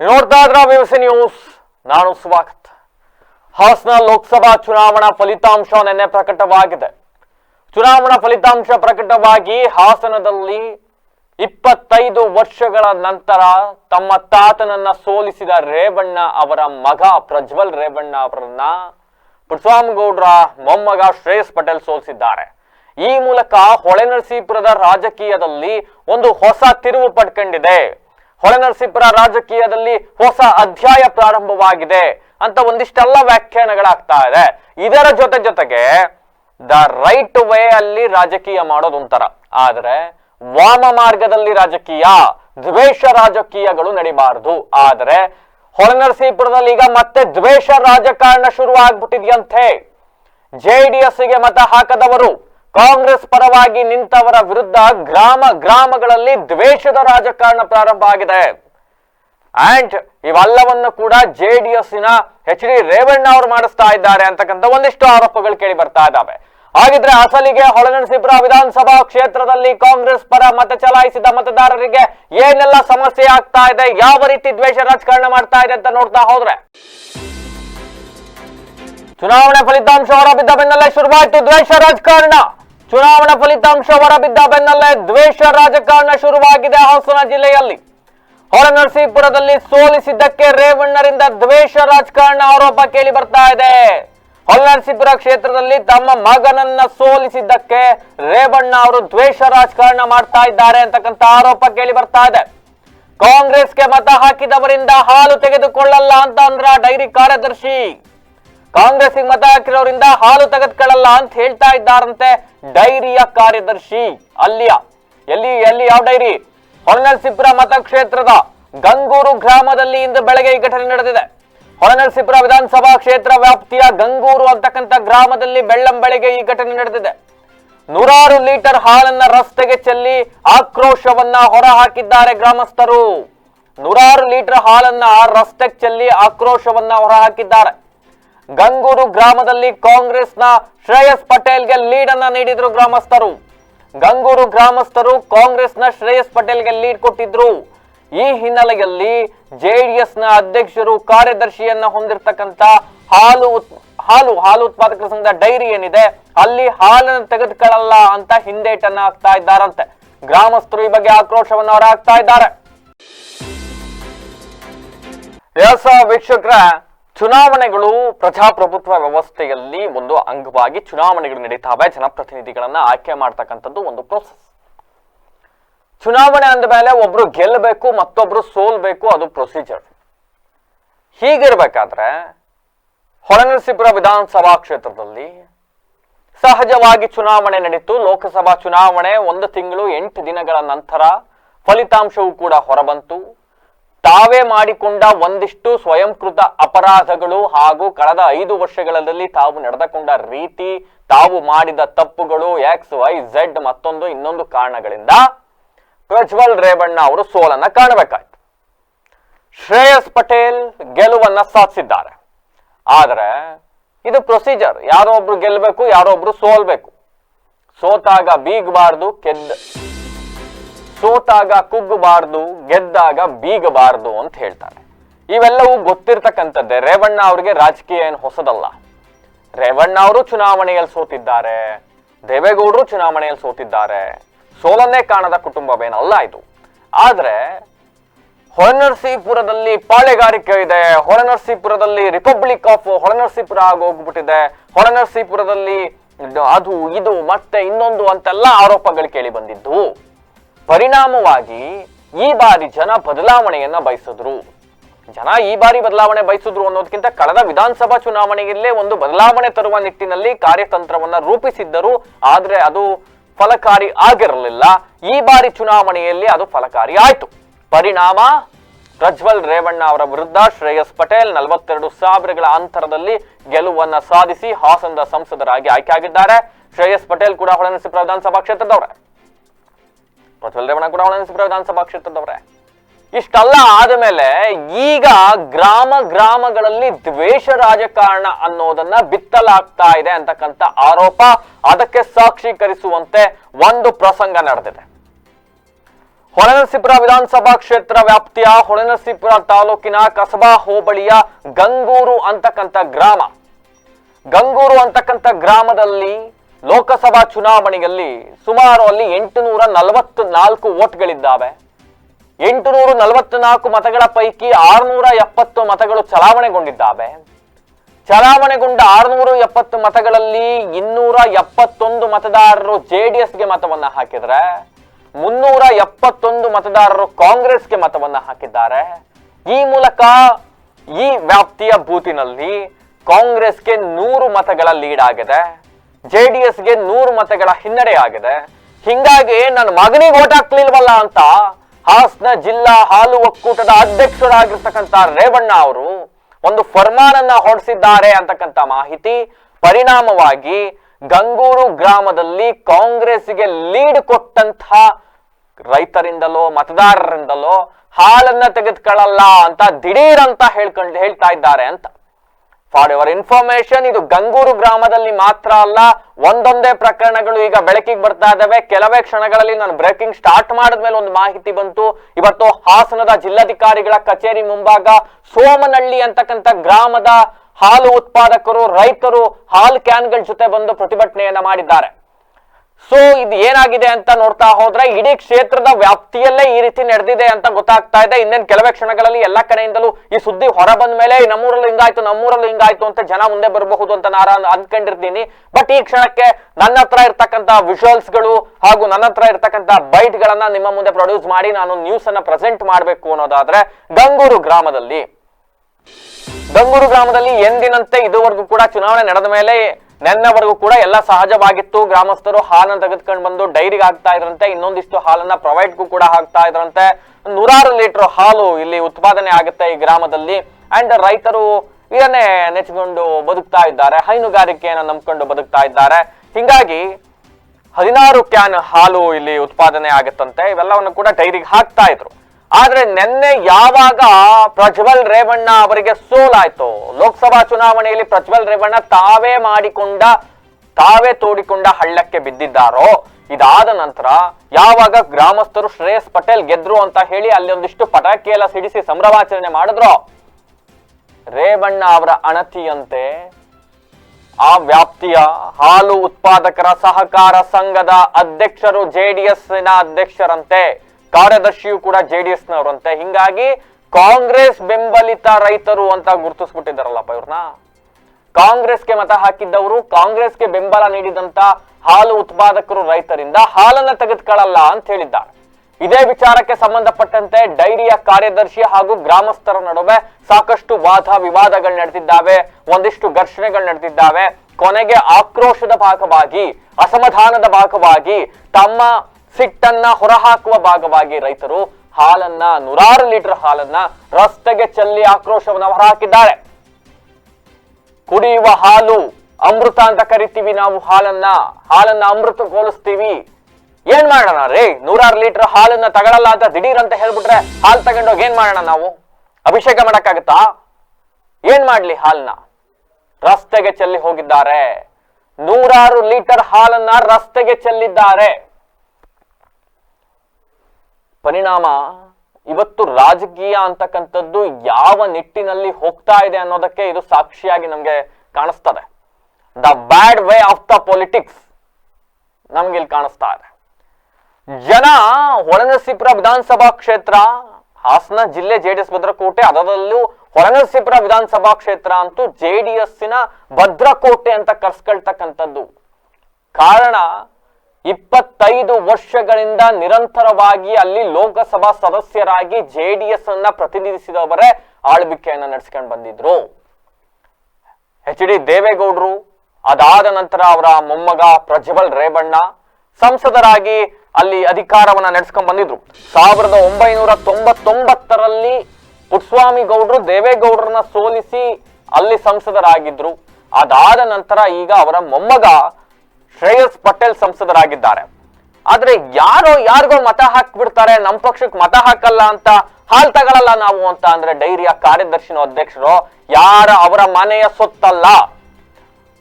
ನೋಡ್ತಾ ಇದ್ರ ವಿವಸಿ ನ್ಯೂಸ್ ನಾನು ಸ್ವಾಗತ್ ಹಾಸನ ಲೋಕಸಭಾ ಚುನಾವಣಾ ಫಲಿತಾಂಶ ನಿನ್ನೆ ಪ್ರಕಟವಾಗಿದೆ ಚುನಾವಣಾ ಫಲಿತಾಂಶ ಪ್ರಕಟವಾಗಿ ಹಾಸನದಲ್ಲಿ ಇಪ್ಪತ್ತೈದು ವರ್ಷಗಳ ನಂತರ ತಮ್ಮ ತಾತನನ್ನ ಸೋಲಿಸಿದ ರೇವಣ್ಣ ಅವರ ಮಗ ಪ್ರಜ್ವಲ್ ರೇವಣ್ಣ ಅವರನ್ನ ಪುಟ್ಸ್ವಾಮಿಗೌಡ್ರ ಮೊಮ್ಮಗ ಶ್ರೇಯಸ್ ಪಟೇಲ್ ಸೋಲಿಸಿದ್ದಾರೆ. ಈ ಮೂಲಕ ಹೊಳೆನರಸೀಪುರದ ರಾಜಕೀಯದಲ್ಲಿ ಒಂದು ಹೊಸ ತಿರುವು ಪಡ್ಕೊಂಡಿದೆ. ಹೊಳೆನರಸೀಪುರ ರಾಜಕೀಯದಲ್ಲಿ ಹೊಸ ಅಧ್ಯಾಯ ಪ್ರಾರಂಭವಾಗಿದೆ ಅಂತ ಒಂದಿಷ್ಟೆಲ್ಲ ವ್ಯಾಖ್ಯಾನಗಳಾಗ್ತಾ ಇದೆ. ಇದರ ಜೊತೆ ಜೊತೆಗೆ ದ ರೈಟ್ ವೇ ಅಲ್ಲಿ ರಾಜಕೀಯ ಮಾಡೋದು ಒಂಥರ. ಆದ್ರೆ ವಾಮ ಮಾರ್ಗದಲ್ಲಿ ರಾಜಕೀಯ, ದ್ವೇಷ ರಾಜಕೀಯಗಳು ನಡಿಬಾರದು. ಆದ್ರೆ ಹೊಳೆನರಸೀಪುರದಲ್ಲಿ ಈಗ ಮತ್ತೆ ದ್ವೇಷ ರಾಜಕಾರಣ ಶುರು ಆಗ್ಬಿಟ್ಟಿದ್ಯಂತೆ ಡಿ ಗೆ ಮತ ಹಾಕದವರು ಕಾಂಗ್ರೆಸ್ ಪರವಾಗಿ ನಿಂತವರ ವಿರುದ್ಧ ಗ್ರಾಮ ಗ್ರಾಮಗಳಲ್ಲಿ ದ್ವೇಷದ ರಾಜಕಾರಣ ಪ್ರಾರಂಭ ಆಗಿದೆ. ಅಂಡ್ ಇವೆಲ್ಲವನ್ನು ಕೂಡ ಜೆಡಿಎಸ್ನ ಎಚ್ ಡಿ ರೇವಣ್ಣ ಅವರು ಮಾಡಿಸ್ತಾ ಇದ್ದಾರೆ ಅಂತಕ್ಕಂಥ ಒಂದಿಷ್ಟು ಆರೋಪಗಳು ಕೇಳಿ ಬರ್ತಾ ಇದ್ದಾವೆ. ಹಾಗಿದ್ರೆ ಅಸಲಿಗೆ ಹೊಳೆನಸಿಬ್ರ ವಿಧಾನಸಭಾ ಕ್ಷೇತ್ರದಲ್ಲಿ ಕಾಂಗ್ರೆಸ್ ಪರ ಮತ ಚಲಾಯಿಸಿದ ಮತದಾರರಿಗೆ ಏನೆಲ್ಲ ಸಮಸ್ಯೆ ಆಗ್ತಾ ಇದೆ, ಯಾವ ರೀತಿ ದ್ವೇಷ ರಾಜಕಾರಣ ಮಾಡ್ತಾ ಇದೆ ಅಂತ ನೋಡ್ತಾ ಹೋದ್ರೆ. ಚುನಾವಣೆ ಫಲಿತಾಂಶ ಹೊರಬಿದ್ದ ಬೆನ್ನಲ್ಲೇ ಶುರುವಾಯಿತು ದ್ವೇಷ ರಾಜಕಾರಣ. ಚುನಾವಣಾ ಫಲಿತಾಂಶ ಹೊರಬಿದ್ದ ಬೆನ್ನಲ್ಲೇ ದ್ವೇಷ ರಾಜಕಾರಣ ಶುರುವಾಗಿದೆ ಹಾಸನ ಜಿಲ್ಲೆಯಲ್ಲಿ. ಹೊರನರಸೀಪುರದಲ್ಲಿ ಸೋಲಿಸಿದ್ದಕ್ಕೆ ರೇವಣ್ಣರಿಂದ ದ್ವೇಷ ರಾಜಕಾರಣ ಆರೋಪ ಕೇಳಿ ಬರ್ತಾ ಇದೆ. ಹೊಳೆನರಸೀಪುರ ಕ್ಷೇತ್ರದಲ್ಲಿ ತಮ್ಮ ಮಗನನ್ನ ಸೋಲಿಸಿದ್ದಕ್ಕೆ ರೇವಣ್ಣ ಅವರು ದ್ವೇಷ ರಾಜಕಾರಣ ಮಾಡ್ತಾ ಇದ್ದಾರೆ ಅಂತಕ್ಕಂಥ ಆರೋಪ ಕೇಳಿ ಬರ್ತಾ ಇದೆ. ಕಾಂಗ್ರೆಸ್ಗೆ ಮತ ಹಾಕಿದವರಿಂದ ಹಾಲು ತೆಗೆದುಕೊಳ್ಳಲ್ಲ ಅಂತ ಅಂದ್ರ ಡೈರಿ ಕಾರ್ಯದರ್ಶಿ. ಕಾಂಗ್ರೆಸ್ಗೆ ಮತ ಹಾಕಿರೋರಿಂದ ಹಾಲು ತೆಗೆದುಕೊಳ್ಳಲ್ಲ ಅಂತ ಹೇಳ್ತಾ ಇದ್ದಾರಂತೆ ಡೈರಿಯ ಕಾರ್ಯದರ್ಶಿ ಅಲ್ಲಿಯ. ಎಲ್ಲಿ ಎಲ್ಲಿ, ಯಾವ ಡೈರಿ? ಹೊರನರಸಿಪುರ ಮತಕ್ಷೇತ್ರದ ಗಂಗೂರು ಗ್ರಾಮದಲ್ಲಿ ಇಂದು ಬೆಳಗ್ಗೆ ಈ ಘಟನೆ ನಡೆದಿದೆ. ಹೊರನರಸಿಪುರ ವಿಧಾನಸಭಾ ಕ್ಷೇತ್ರ ವ್ಯಾಪ್ತಿಯ ಗಂಗೂರು ಅಂತಕ್ಕಂಥ ಗ್ರಾಮದಲ್ಲಿ ಬೆಳ್ಳಂ ಬೆಳಗ್ಗೆ ಈ ಘಟನೆ ನಡೆದಿದೆ. ನೂರಾರು ಲೀಟರ್ ಹಾಲನ್ನ ರಸ್ತೆಗೆ ಚೆಲ್ಲಿ ಆಕ್ರೋಶವನ್ನ ಹೊರಹಾಕಿದ್ದಾರೆ ಗ್ರಾಮಸ್ಥರು. ನೂರಾರು ಲೀಟರ್ ಹಾಲನ್ನ ರಸ್ತೆಗೆ ಚೆಲ್ಲಿ ಆಕ್ರೋಶವನ್ನ ಹೊರಹಾಕಿದ್ದಾರೆ. ಗಂಗೂರು ಗ್ರಾಮದಲ್ಲಿ ಕಾಂಗ್ರೆಸ್ನ ಶ್ರೇಯಸ್ ಪಟೇಲ್ಗೆ ಲೀಡ್ ಅನ್ನ ನೀಡಿದ್ರು ಗ್ರಾಮಸ್ಥರು. ಗಂಗೂರು ಗ್ರಾಮಸ್ಥರು ಕಾಂಗ್ರೆಸ್ನ ಶ್ರೇಯಸ್ ಪಟೇಲ್ಗೆ ಲೀಡ್ ಕೊಟ್ಟಿದ್ರು. ಈ ಹಿನ್ನೆಲೆಯಲ್ಲಿ ಜೆಡಿಎಸ್ನ ನ ಅಧ್ಯಕ್ಷರು ಕಾರ್ಯದರ್ಶಿಯನ್ನ ಹೊಂದಿರತಕ್ಕಂತ ಹಾಲು ಹಾಲು ಹಾಲು ಉತ್ಪಾದಕರ ಸಂಘದ ಡೈರಿ ಏನಿದೆ, ಅಲ್ಲಿ ಹಾಲನ್ನು ತೆಗೆದುಕೊಳ್ಳಲ್ಲ ಅಂತ ಹಿಂದೇಟನ್ನ ಹಾಕ್ತಾ ಇದ್ದಾರಂತೆ. ಗ್ರಾಮಸ್ಥರು ಈ ಬಗ್ಗೆ ಆಕ್ರೋಶವನ್ನ ಹೊರ ಹಾಕ್ತಾ ಇದ್ದಾರೆ. ವೀಕ್ಷಕರ ಚುನಾವಣೆಗಳು ಪ್ರಜಾಪ್ರಭುತ್ವ ವ್ಯವಸ್ಥೆಯಲ್ಲಿ ಒಂದು ಅಂಗವಾಗಿ ಚುನಾವಣೆಗಳು ನಡೀತಾವೆ, ಜನಪ್ರತಿನಿಧಿಗಳನ್ನ ಆಯ್ಕೆ ಮಾಡ್ತಕ್ಕಂಥದ್ದು ಒಂದು ಪ್ರೋಸೆಸ್ ಚುನಾವಣೆ ಅಂದ ಮೇಲೆ ಒಬ್ರು ಗೆಲ್ಲಬೇಕು ಮತ್ತೊಬ್ರು ಸೋಲ್ಬೇಕು, ಅದು ಪ್ರೊಸೀಜರ್ ಹೀಗಿರ್ಬೇಕಾದ್ರೆ ಹೊರನರಸೀಪುರ ವಿಧಾನಸಭಾ ಕ್ಷೇತ್ರದಲ್ಲಿ ಸಹಜವಾಗಿ ಚುನಾವಣೆ ನಡೀತು. ಲೋಕಸಭಾ ಚುನಾವಣೆ ಒಂದು ತಿಂಗಳು ಎಂಟು ದಿನಗಳ ನಂತರ ಫಲಿತಾಂಶವೂ ಕೂಡ ಹೊರಬಂತು. ತಾವೇ ಮಾಡಿಕೊಂಡ ಒಂದಿಷ್ಟು ಸ್ವಯಂಕೃತ ಅಪರಾಧಗಳು ಹಾಗೂ ಕಳೆದ ಐದು ವರ್ಷಗಳಲ್ಲಿ ತಾವು ನಡೆದುಕೊಂಡ ರೀತಿ, ತಾವು ಮಾಡಿದ ತಪ್ಪುಗಳು ಎಕ್ಸ್ ವೈ ಝೆಡ್ ಮತ್ತೊಂದು ಇನ್ನೊಂದು ಕಾರಣಗಳಿಂದ ಪ್ರಜ್ವಲ್ ರೇವಣ್ಣ ಅವರು ಸೋಲನ್ನ ಕಾಣಬೇಕಾಯ್ತು. ಶ್ರೇಯಸ್ ಪಟೇಲ್ ಗೆಲುವನ್ನ ಸಾಧಿಸಿದ್ದಾರೆ. ಆದರೆ ಇದು ಪ್ರೊಸೀಜರ್ ಯಾರೋ ಒಬ್ರು ಗೆಲ್ಲಬೇಕು ಯಾರೋ ಒಬ್ರು ಸೋಲ್ಬೇಕು. ಸೋತಾಗ ಬೀಗಬಾರ್ದು, ಕೆದ್ದ ಸೋತಾಗ ಕುಗ್ಗಬಾರ್ದು, ಗೆದ್ದಾಗ ಬೀಗಬಾರ್ದು ಅಂತ ಹೇಳ್ತಾರೆ. ಇವೆಲ್ಲವೂ ಗೊತ್ತಿರ್ತಕ್ಕಂಥದ್ದೇ. ರೇವಣ್ಣ ಅವರಿಗೆ ರಾಜಕೀಯ ಏನು ಹೊಸದಲ್ಲ. ರೇವಣ್ಣ ಅವರು ಚುನಾವಣೆಯಲ್ಲಿ ಸೋತಿದ್ದಾರೆ, ದೇವೇಗೌಡರು ಚುನಾವಣೆಯಲ್ಲಿ ಸೋತಿದ್ದಾರೆ. ಸೋಲನ್ನೇ ಕಾಣದ ಕುಟುಂಬವೇನಲ್ಲ ಇದು. ಆದರೆ, ಹೊರನರಸೀಪುರದಲ್ಲಿ ಪಾಳೆಗಾರಿಕೆ ಇದೆ, ಹೊರನರಸೀಪುರದಲ್ಲಿ ರಿಪಬ್ಲಿಕ್ ಆಫ್ ಹೊರನರಸೀಪುರ ಆಗೋಗ್ಬಿಟ್ಟಿದೆ, ಹೊರನರಸೀಪುರದಲ್ಲಿ ಅದು, ಇದು, ಮತ್ತೆ ಇನ್ನೊಂದು ಅಂತೆಲ್ಲ ಆರೋಪಗಳು ಕೇಳಿ ಬಂದಿದ್ದು. ಪರಿಣಾಮವಾಗಿ ಈ ಬಾರಿ ಜನ ಬದಲಾವಣೆಯನ್ನ ಬಯಸಿದ್ರು. ಜನ ಈ ಬಾರಿ ಬದಲಾವಣೆ ಬಯಸಿದ್ರು ಅನ್ನೋದಕ್ಕಿಂತ ಕಳೆದ ವಿಧಾನಸಭಾ ಚುನಾವಣೆಯಲ್ಲೇ ಒಂದು ಬದಲಾವಣೆ ತರುವ ನಿಟ್ಟಿನಲ್ಲಿ ಕಾರ್ಯತಂತ್ರವನ್ನ ರೂಪಿಸಿದ್ದರು. ಆದ್ರೆ ಅದು ಫಲಕಾರಿ ಆಗಿರಲಿಲ್ಲ. ಈ ಬಾರಿ ಚುನಾವಣೆಯಲ್ಲಿ ಅದು ಫಲಕಾರಿ ಆಯ್ತು. ಪರಿಣಾಮ, ಪ್ರಜ್ವಲ್ ರೇವಣ್ಣ ಅವರ ವಿರುದ್ಧ ಶ್ರೇಯಸ್ ಪಟೇಲ್ ನಲವತ್ತೆರಡು ಸಾವಿರಗಳ ಅಂತರದಲ್ಲಿ ಗೆಲುವನ್ನ ಸಾಧಿಸಿ ಹಾಸನದ ಸಂಸದರಾಗಿ ಆಯ್ಕೆಯಾಗಿದ್ದಾರೆ ಶ್ರೇಯಸ್ ಪಟೇಲ್ ಕೂಡ ಹೊಳೆನಸಿಪುರ ವಿಧಾನಸಭಾ ಕ್ಷೇತ್ರದವರೇ. ಕೂಡ ಹೊಳೆನರಸೀಪುರ ವಿಧಾನಸಭಾ ಕ್ಷೇತ್ರದವರೇ. ಇಷ್ಟೆಲ್ಲ ಆದಮೇಲೆ ಈಗ ಗ್ರಾಮ ಗ್ರಾಮಗಳಲ್ಲಿ ದ್ವೇಷ ರಾಜಕಾರಣ ಅನ್ನೋದನ್ನ ಬಿತ್ತಲಾಗ್ತಾ ಇದೆ ಅಂತಕ್ಕಂಥ ಆರೋಪ ಅದಕ್ಕೆ ಸಾಕ್ಷೀಕರಿಸುವಂತೆ ಒಂದು ಪ್ರಸಂಗ ನಡೆದಿದೆ. ಹೊಳೆನರಸೀಪುರ ವಿಧಾನಸಭಾ ಕ್ಷೇತ್ರ ವ್ಯಾಪ್ತಿಯ ಹೊಳೆನರಸೀಪುರ ತಾಲೂಕಿನ ಕಸಬಾ ಹೋಬಳಿಯ ಗಂಗೂರು ಅಂತಕ್ಕಂಥ ಗ್ರಾಮ. ಗಂಗೂರು ಅಂತಕ್ಕಂಥ ಗ್ರಾಮದಲ್ಲಿ ಲೋಕಸಭಾ ಚುನಾವಣೆಯಲ್ಲಿ ಸುಮಾರು ಅಲ್ಲಿ ಎಂಟುನೂರ ನಲವತ್ತು ನಾಲ್ಕು ವೋಟ್ಗಳಿದ್ದಾವೆ. ಎಂಟುನೂರ ನಲವತ್ನಾಲ್ಕು ಮತಗಳ ಪೈಕಿ ಆರುನೂರ ಎಪ್ಪತ್ತು ಮತಗಳು ಚಲಾವಣೆಗೊಂಡಿದ್ದಾವೆ. ಚಲಾವಣೆಗೊಂಡ ಆರುನೂರ ಎಪ್ಪತ್ತು ಮತಗಳಲ್ಲಿ ಇನ್ನೂರ ಎಪ್ಪತ್ತೊಂದು ಮತದಾರರು ಜೆಡಿಎಸ್ಗೆ ಮತವನ್ನ ಹಾಕಿದ್ರೆ, ಮುನ್ನೂರ ಎಪ್ಪತ್ತೊಂದು ಮತದಾರರು ಕಾಂಗ್ರೆಸ್ಗೆ ಮತವನ್ನ ಹಾಕಿದ್ದಾರೆ. ಈ ಮೂಲಕ ಈ ವ್ಯಾಪ್ತಿಯ ಬೂತಿನಲ್ಲಿ ಕಾಂಗ್ರೆಸ್ಗೆ ನೂರು ಮತಗಳ ಲೀಡ್ ಆಗಿದೆ ಜೆಡಿಎಸ್ಗೆ ನೂರು ಮತಗಳ ಹಿನ್ನಡೆ ಆಗಿದೆ. ಹಿಂಗಾಗಿ ನನ್ನ ಮಗನಿಗೆ ಓಟ್ ಹಾಕ್ಲಿಲ್ವಲ್ಲ ಅಂತ ಹಾಸನ ಜಿಲ್ಲಾ ಹಾಲು ಒಕ್ಕೂಟದ ಅಧ್ಯಕ್ಷರಾಗಿರ್ತಕ್ಕಂಥ ರೇವಣ್ಣ ಅವರು ಒಂದು ಫರ್ಮಾನನ್ನ ಹೊರಡಿಸಿದ್ದಾರೆ ಅಂತಕ್ಕಂಥ ಮಾಹಿತಿ. ಪರಿಣಾಮವಾಗಿ ಗಂಗೂರು ಗ್ರಾಮದಲ್ಲಿ ಕಾಂಗ್ರೆಸ್ಗೆ ಲೀಡ್ ಕೊಟ್ಟಂತ ರೈತರಿಂದಲೋ, ಮತದಾರರಿಂದಲೋ ಹಾಲನ್ನ ತೆಗೆದುಕೊಳ್ಳಲ್ಲ ಅಂತ ದಿಢೀರ್ ಅಂತ ಹೇಳ್ಕೊಂಡು ಹೇಳ್ತಾ ಇದ್ದಾರೆ ಅಂತ. ಫಾರ್ ಯುವರ್ ಇನ್ಫಾರ್ಮೇಶನ್ ಇದು ಗಂಗೂರು ಗ್ರಾಮದಲ್ಲಿ ಮಾತ್ರ ಅಲ್ಲ, ಒಂದೊಂದೇ ಪ್ರಕರಣಗಳು ಈಗ ಬೆಳಕಿಗೆ ಬರ್ತಾ ಇದ್ದಾವೆ ಕೆಲವೇ ಕ್ಷಣಗಳಲ್ಲಿ ನಾನು ಬ್ರೇಕಿಂಗ್ ಸ್ಟಾರ್ಟ್ ಮಾಡಿದ್ಮೇಲೆ ಒಂದು ಮಾಹಿತಿ ಬಂತು. ಇವತ್ತು ಹಾಸನದ ಜಿಲ್ಲಾಧಿಕಾರಿಗಳ ಕಚೇರಿ ಮುಂಭಾಗ ಸೋಮನಹಳ್ಳಿ ಅಂತಕ್ಕಂಥ ಗ್ರಾಮದ ಹಾಲು ಉತ್ಪಾದಕರು, ರೈತರು ಹಾಲು ಕ್ಯಾನ್ಗಳ ಜೊತೆ ಬಂದು ಪ್ರತಿಭಟನೆಯನ್ನ ಮಾಡಿದ್ದಾರೆ. ಸೊ ಇದು ಏನಾಗಿದೆ ಅಂತ ನೋಡ್ತಾ ಹೋದ್ರೆ ಇಡೀ ಕ್ಷೇತ್ರದ ವ್ಯಾಪ್ತಿಯಲ್ಲೇ ಈ ರೀತಿ ನಡೆದಿದೆ ಅಂತ ಗೊತ್ತಾಗ್ತಾ ಇದೆ. ಇನ್ನೇನು ಕೆಲವೇ ಕ್ಷಣಗಳಲ್ಲಿ ಎಲ್ಲಾ ಕಡೆಯಿಂದಲೂ ಈ ಸುದ್ದಿ ಹೊರ ಬಂದ ಮೇಲೆ ನಮ್ಮೂರಲ್ಲಿ ಹಿಂಗಾಯ್ತು ನಮ್ಮೂರಲ್ಲಿ ಹಿಂಗಾಯ್ತು ಅಂತ ಜನ ಮುಂದೆ ಬರಬಹುದು ಅಂತ ನಾನು ಅನ್ಕೊಂಡಿರ್ತೀನಿ. ಬಟ್ ಈ ಕ್ಷಣಕ್ಕೆ ನನ್ನ ಹತ್ರ ಇರ್ತಕ್ಕಂತ ವಿಜುವಲ್ಸ್ಗಳು ಹಾಗೂ ನನ್ನ ಹತ್ರ ಇರ್ತಕ್ಕಂತ ಬೈಟ್ ಗಳನ್ನ ನಿಮ್ಮ ಮುಂದೆ ಪ್ರೊಡ್ಯೂಸ್ ಮಾಡಿ ನಾನು ನ್ಯೂಸ್ ಅನ್ನ ಪ್ರೆಸೆಂಟ್ ಮಾಡಬೇಕು ಅನ್ನೋದಾದ್ರೆ ಗಂಗೂರು ಗ್ರಾಮದಲ್ಲಿ. ಗಂಗೂರು ಗ್ರಾಮದಲ್ಲಿ ಎಂದಿನಂತೆ ಇದುವರೆಗೂ ಕೂಡ ಚುನಾವಣೆ ನಡೆದ ಮೇಲೆ ನೆನ್ನೆವರೆಗೂ ಕೂಡ ಎಲ್ಲ ಸಹಜವಾಗಿತ್ತು. ಗ್ರಾಮಸ್ಥರು ಹಾಲನ್ನು ತೆಗೆದುಕೊಂಡು ಬಂದು ಡೈರಿಗೆ ಹಾಕ್ತಾ ಇದ್ರಂತೆ. ಇನ್ನೊಂದಿಷ್ಟು ಹಾಲನ್ನ ಪ್ರೊವೈಡ್ಗೂ ಕೂಡ ಹಾಕ್ತಾ ಇದ್ರಂತೆ. ನೂರಾರು ಲೀಟರ್ ಹಾಲು ಇಲ್ಲಿ ಉತ್ಪಾದನೆ ಆಗುತ್ತೆ ಈ ಗ್ರಾಮದಲ್ಲಿ. ಅಂಡ್ ರೈತರು ಇದನ್ನೇ ನೆಚ್ಚಿಕೊಂಡು ಬದುಕ್ತಾ ಇದ್ದಾರೆ. ಹೈನುಗಾರಿಕೆಯನ್ನು ನಂಬ್ಕೊಂಡು ಬದುಕ್ತಾ ಇದ್ದಾರೆ. ಹಿಂಗಾಗಿ ಹದಿನಾರು ಕ್ಯಾನ್ ಹಾಲು ಇಲ್ಲಿ ಉತ್ಪಾದನೆ ಆಗುತ್ತಂತೆ. ಇವೆಲ್ಲವನ್ನು ಕೂಡ ಡೈರಿಗೆ ಹಾಕ್ತಾ ಇದ್ರು. ಆದ್ರೆ ನಿನ್ನೆ ಯಾವಾಗ ಪ್ರಜ್ವಲ್ ರೇವಣ್ಣ ಅವರಿಗೆ ಸೋಲಾಯ್ತು? ಲೋಕಸಭಾ ಚುನಾವಣೆಯಲ್ಲಿ ಪ್ರಜ್ವಲ್ ರೇವಣ್ಣ ತಾವೇ ಮಾಡಿಕೊಂಡ, ತಾವೇ ತೋಡಿಕೊಂಡ ಹಳ್ಳಕ್ಕೆ ಬಿದ್ದಿದ್ದಾರೋ? ಇದಾದ ನಂತರ ಯಾವಾಗ ಗ್ರಾಮಸ್ಥರು ಶ್ರೇಯಸ್ ಪಟೇಲ್ ಗೆದ್ರು ಅಂತ ಹೇಳಿ ಅಲ್ಲಿ ಒಂದಿಷ್ಟು ಪಟಾಕಿ ಎಲ್ಲ ಸಿಡಿಸಿ ಸಂಭ್ರಮಾಚರಣೆ ಮಾಡಿದ್ರು? ರೇವಣ್ಣ ಅವರ ಅಣತಿಯಂತೆ ಆ ವ್ಯಾಪ್ತಿಯ ಹಾಲು ಉತ್ಪಾದಕರ ಸಹಕಾರ ಸಂಘದ ಅಧ್ಯಕ್ಷರು ಜೆಡಿಎಸ್ನ ಅಧ್ಯಕ್ಷರಂತೆ ಕಾರ್ಯದರ್ಶಿಯು ಕೂಡ ಜೆಡಿಎಸ್ ನವರಂತೆ ಹಿಂಗಾಗಿ ಕಾಂಗ್ರೆಸ್ ಬೆಂಬಲಿತ ರೈತರು ಅಂತ ಗುರುತಿಸ್ಬಿಟ್ಟಿದ್ದಾರಲ್ಲಪ್ಪ ಇವ್ರನ್ನ. ಕಾಂಗ್ರೆಸ್ಗೆ ಮತ ಹಾಕಿದ್ದವರು, ಕಾಂಗ್ರೆಸ್ಗೆ ಬೆಂಬಲ ನೀಡಿದಂತ ಹಾಲು ಉತ್ಪಾದಕರು ರೈತರಿಂದ ಹಾಲನ್ನ ತೆಗೆದುಕೊಳ್ಳಲ್ಲ ಅಂತ ಹೇಳಿದ್ದಾರೆ. ಇದೇ ವಿಚಾರಕ್ಕೆ ಸಂಬಂಧಪಟ್ಟಂತೆ ಡೈರಿಯ ಕಾರ್ಯದರ್ಶಿ ಹಾಗೂ ಗ್ರಾಮಸ್ಥರ ನಡುವೆ ಸಾಕಷ್ಟು ವಾದ ವಿವಾದಗಳು ನಡೆದಿದ್ದಾವೆ, ಒಂದಿಷ್ಟು ಘರ್ಷಣೆಗಳು ನಡೆದಿದ್ದಾವೆ. ಕೊನೆಗೆ ಆಕ್ರೋಶದ ಭಾಗವಾಗಿ, ಅಸಮಾಧಾನದ ಭಾಗವಾಗಿ ತಮ್ಮ ಸಿಟ್ಟನ್ನ ಹೊರಹಾಕುವ ಭಾಗವಾಗಿ ರೈತರು ಹಾಲನ್ನ ನೂರಾರು ಲೀಟರ್ ಹಾಲನ್ನ ರಸ್ತೆಗೆ ಚೆಲ್ಲಿ ಆಕ್ರೋಶವನ್ನು ಹೊರಹಾಕಿದ್ದಾರೆ. ಕುಡಿಯುವ ಹಾಲು ಅಮೃತ ಅಂತ ಕರಿತೀವಿ ನಾವು ಹಾಲನ್ನ ಹಾಲನ್ನ ಅಮೃತಗೊಳಿಸ್ತೀವಿ ಏನ್ ಮಾಡೋಣ ರೀ? ನೂರಾರು ಲೀಟರ್ ಹಾಲನ್ನ ತಗೊಳಲ್ಲ ಅಂತ ದಿಢೀರ್ ಅಂತ ಹೇಳ್ಬಿಟ್ರೆ ಹಾಲು ತಗೊಂಡೋಗಿ ಏನ್ ಮಾಡೋಣ ನಾವು? ಅಭಿಷೇಕ ಮಾಡಕ್ಕಾಗತ್ತಾ? ಏನ್ ಮಾಡ್ಲಿ ಹಾಲ್ನ? ರಸ್ತೆಗೆ ಚೆಲ್ಲಿ ಹೋಗಿದ್ದಾರೆ. ನೂರಾರು ಲೀಟರ್ ಹಾಲನ್ನ ರಸ್ತೆಗೆ ಚೆಲ್ಲಿದ್ದಾರೆ. ಪರಿಣಾಮ ಇವತ್ತು ರಾಜಕೀಯ ಅಂತಕ್ಕಂಥದ್ದು ಯಾವ ನಿಟ್ಟಿನಲ್ಲಿ ಹೋಗ್ತಾ ಇದೆ ಅನ್ನೋದಕ್ಕೆ ಇದು ಸಾಕ್ಷಿಯಾಗಿ ನಮ್ಗೆ ಕಾಣಿಸ್ತದೆ. The bad way of the politics ನಮ್ಗೆ ಇಲ್ಲಿ ಕಾಣಿಸ್ತಾ ಇದೆ. ಜನ ಹೊರನಸೀಪುರ ವಿಧಾನಸಭಾ ಕ್ಷೇತ್ರ, ಹಾಸನ ಜಿಲ್ಲೆ ಜೆ ಡಿ ಎಸ್ ಭದ್ರಕೋಟೆ, ಅದರಲ್ಲೂ ಹೊರನಸೀಪುರ ವಿಧಾನಸಭಾ ಕ್ಷೇತ್ರ ಅಂತೂ ಜೆ ಡಿ ಎಸ್ಸಿನ ಭದ್ರಕೋಟೆ ಅಂತ ಕರ್ಸ್ಕೊಳ್ತಕ್ಕಂಥದ್ದು. ಕಾರಣ ಇಪ್ಪತ್ತೈದು ವರ್ಷಗಳಿಂದ ನಿರಂತರವಾಗಿ ಅಲ್ಲಿ ಲೋಕಸಭಾ ಸದಸ್ಯರಾಗಿ ಜೆ ಡಿ ಎಸ್ ಅನ್ನ ಪ್ರತಿನಿಧಿಸಿದವರೇ ಆಳ್ವಿಕೆಯನ್ನ ನಡೆಸ್ಕೊಂಡು ಬಂದಿದ್ರು. ಎಚ್ ಡಿ ದೇವೇಗೌಡರು, ಅದಾದ ನಂತರ ಅವರ ಮೊಮ್ಮಗ ಪ್ರಜ್ವಲ್ ರೇವಣ್ಣ ಸಂಸದರಾಗಿ ಅಲ್ಲಿ ಅಧಿಕಾರವನ್ನ ನಡೆಸ್ಕೊಂಡ್ ಬಂದಿದ್ರು. ಸಾವಿರದ ಒಂಬೈನೂರ ತೊಂಬತ್ತೊಂಬತ್ತರಲ್ಲಿ ಪುಟ್ಸ್ವಾಮಿ ಗೌಡ್ರು ದೇವೇಗೌಡರನ್ನ ಸೋಲಿಸಿ ಅಲ್ಲಿ ಸಂಸದರಾಗಿದ್ರು. ಅದಾದ ನಂತರ ಈಗ ಅವರ ಮೊಮ್ಮಗ ಶ್ರೇಯಸ್ ಪಟೇಲ್ ಸಂಸದರಾಗಿದ್ದಾರೆ. ಆದ್ರೆ ಯಾರೋ ಯಾರಿಗೋ ಮತ ಹಾಕ್ಬಿಡ್ತಾರೆ ನಮ್ಮ ಪಕ್ಷಕ್ಕೆ ಮತ ಹಾಕಲ್ಲ ಅಂತ ಹಾಲ್ ತಗೊಳಲ್ಲ ನಾವು ಅಂತ ಅಂದ್ರೆ ಡೈರಿಯ ಕಾರ್ಯದರ್ಶಿನೋ ಅಧ್ಯಕ್ಷರು, ಯಾರ ಅವರ ಮನೆಯ ಸೊತ್ತಲ್ಲ.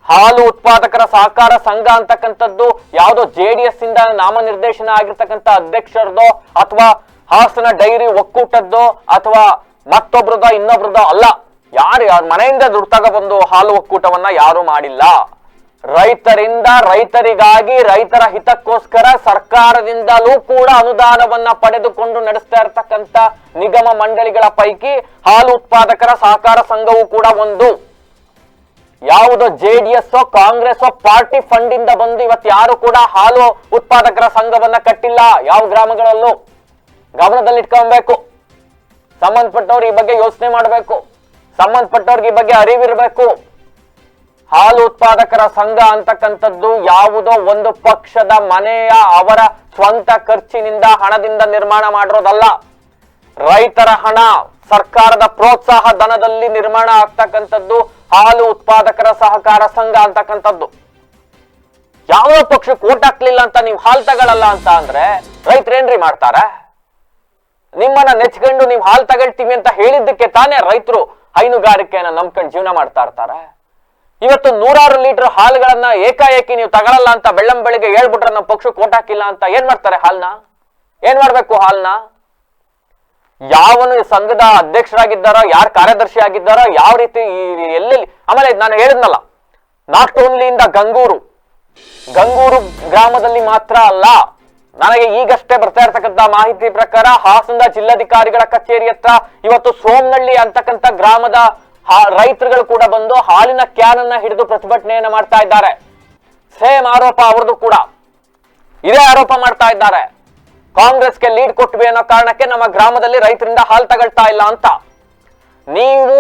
ಹಾಲು ಉತ್ಪಾದಕರ ಸಹಕಾರ ಸಂಘ ಅಂತಕ್ಕಂಥದ್ದು, ಯಾವುದೋ ಜೆ ಡಿ ಎಸ್ ಇಂದ ನಾಮನಿರ್ದೇಶನ ಆಗಿರ್ತಕ್ಕಂಥ ಅಧ್ಯಕ್ಷರದೋ, ಅಥವಾ ಹಾಸನ ಡೈರಿ ಒಕ್ಕೂಟದ್ದು, ಅಥವಾ ಮತ್ತೊಬ್ರದೋ ಇನ್ನೊಬ್ರದೋ ಅಲ್ಲ. ಯಾರು, ಯಾರ ಮನೆಯಿಂದ ದುಡ್ಡು ತಗೊಬಂದು ಹಾಲು ಒಕ್ಕೂಟವನ್ನ ಯಾರು ಮಾಡಿಲ್ಲ. ರೈತರಿಂದ ರೈತರಿಗಾಗಿ ರೈತರ ಹಿತಕ್ಕೋಸ್ಕರ ಸರ್ಕಾರದಿಂದಲೂ ಕೂಡ ಅನುದಾನವನ್ನ ಪಡೆದುಕೊಂಡು ನಡೆಸ್ತಾ ಇರತಕ್ಕಂತ ನಿಗಮ ಮಂಡಳಿಗಳ ಪೈಕಿ ಹಾಲು ಉತ್ಪಾದಕರ ಸಹಕಾರ ಸಂಘವು ಕೂಡ ಒಂದು. ಯಾವುದೋ J D S Congress party fund ಇಂದ ಬಂದು ಇವತ್ತು ಯಾರು ಕೂಡ ಹಾಲು ಉತ್ಪಾದಕರ ಸಂಘವನ್ನ ಕಟ್ಟಿಲ್ಲ. ಯಾವ ಗ್ರಾಮಗಳಲ್ಲೂ. ಗಮನದಲ್ಲಿಟ್ಕೊಬೇಕು ಸಂಬಂಧಪಟ್ಟವ್ರು ಈ ಬಗ್ಗೆ ಯೋಚನೆ ಮಾಡಬೇಕು. ಸಂಬಂಧಪಟ್ಟವ್ರಿಗೆ ಈ ಬಗ್ಗೆ ಅರಿವಿರಬೇಕು. ಹಾಲು ಉತ್ಪಾದಕರ ಸಂಘ ಅಂತಕ್ಕಂಥದ್ದು ಯಾವುದೋ ಒಂದು ಪಕ್ಷದ ಮನೆಯ ಅವರ ಸ್ವಂತ ಖರ್ಚಿನಿಂದ ಹಣದಿಂದ ನಿರ್ಮಾಣ ಮಾಡಿರೋದಲ್ಲ. ರೈತರ ಹಣ ಸರ್ಕಾರದ ಪ್ರೋತ್ಸಾಹ ಧನದಲ್ಲಿ ನಿರ್ಮಾಣ ಆಗ್ತಕ್ಕಂಥದ್ದು ಹಾಲು ಉತ್ಪಾದಕರ ಸಹಕಾರ ಸಂಘ ಅಂತಕ್ಕಂಥದ್ದು. ಯಾವ ಪಕ್ಷಕ್ಕೆ ಊಟ ಹಾಕ್ಲಿಲ್ಲ ಅಂತ ನೀವು ಹಾಲು ತಗೊಳ್ಳಲ್ಲ ಅಂತ ಅಂದ್ರೆ ರೈತರೇನ್ರಿ ಮಾಡ್ತಾರ? ನಿಮ್ಮನ್ನ ನೆಚ್ಕೊಂಡು ನೀವು ಹಾಲು ತಗೊಳ್ತೀವಿ ಅಂತ ಹೇಳಿದ್ದಕ್ಕೆ ತಾನೇ ರೈತರು ಹೈನುಗಾರಿಕೆಯನ್ನ ನಂಬ್ಕೊಂಡು ಜೀವನ ಮಾಡ್ತಾ ಇರ್ತಾರೆ. ಇವತ್ತು ನೂರಾರು ಲೀಟರ್ ಹಾಲುಗಳನ್ನ ಏಕಾಏಕಿ ನೀವು ತಗೊಳಲ್ಲ ಅಂತ ಬೆಳ್ಳಂ ಬೆಳಿಗ್ಗೆ ಹೇಳ್ಬಿಟ್ರೆ ನಮ್ಮ ಪಕ್ಷ ಓಟ್ ಹಾಕಿಲ್ಲ ಅಂತ ಏನ್ ಮಾಡ್ತಾರೆ ಹಾಲ್ನ? ಏನ್ ಮಾಡ್ಬೇಕು ಹಾಲ್ನ? ಯಾವನು ಸಂಘದ ಅಧ್ಯಕ್ಷರಾಗಿದ್ದಾರೋ, ಯಾರು ಕಾರ್ಯದರ್ಶಿ ಆಗಿದ್ದಾರೋ, ಯಾವ ರೀತಿ ಎಲ್ಲೆಲ್ಲಿ ಆಮೇಲೆ ನಾನು ಹೇಳಿದ್ನಲ್ಲ ನಾಟ್ ಓನ್ಲಿ ಇಂದ ಗಂಗೂರು. ಗಂಗೂರು ಗ್ರಾಮದಲ್ಲಿ ಮಾತ್ರ ಅಲ್ಲ, ನನಗೆ ಈಗಷ್ಟೇ ಬರ್ತಾ ಇರ್ತಕ್ಕಂಥ ಮಾಹಿತಿ ಪ್ರಕಾರ ಹಾಸನದ ಜಿಲ್ಲಾಧಿಕಾರಿಗಳ ಕಚೇರಿ ಹತ್ರ ಇವತ್ತು ಸೋಮನಳ್ಳಿ ಅಂತಕ್ಕಂಥ ಗ್ರಾಮದ ರೈತರುಗಳು ಕೂಡ ಬಂದು ಹಾಲಿನ ಕ್ಯಾನ್ ಅನ್ನ ಹಿಡಿದು ಪ್ರತಿಭಟನೆಯನ್ನ ಮಾಡ್ತಾ ಇದ್ದಾರೆ. ಸೇಮ್ ಆರೋಪ ಅವ್ರದ್ದು ಕೂಡ. ಇದೇ ಆರೋಪ ಮಾಡ್ತಾ ಇದ್ದಾರೆ. ಕಾಂಗ್ರೆಸ್ಗೆ ಲೀಡ್ ಕೊಟ್ವಿ ಅನ್ನೋ ಕಾರಣಕ್ಕೆ ನಮ್ಮ ಗ್ರಾಮದಲ್ಲಿ ರೈತರಿಂದ ಹಾಲು ತಗೊಳ್ತಾ ಇಲ್ಲ ಅಂತ. ನೀವು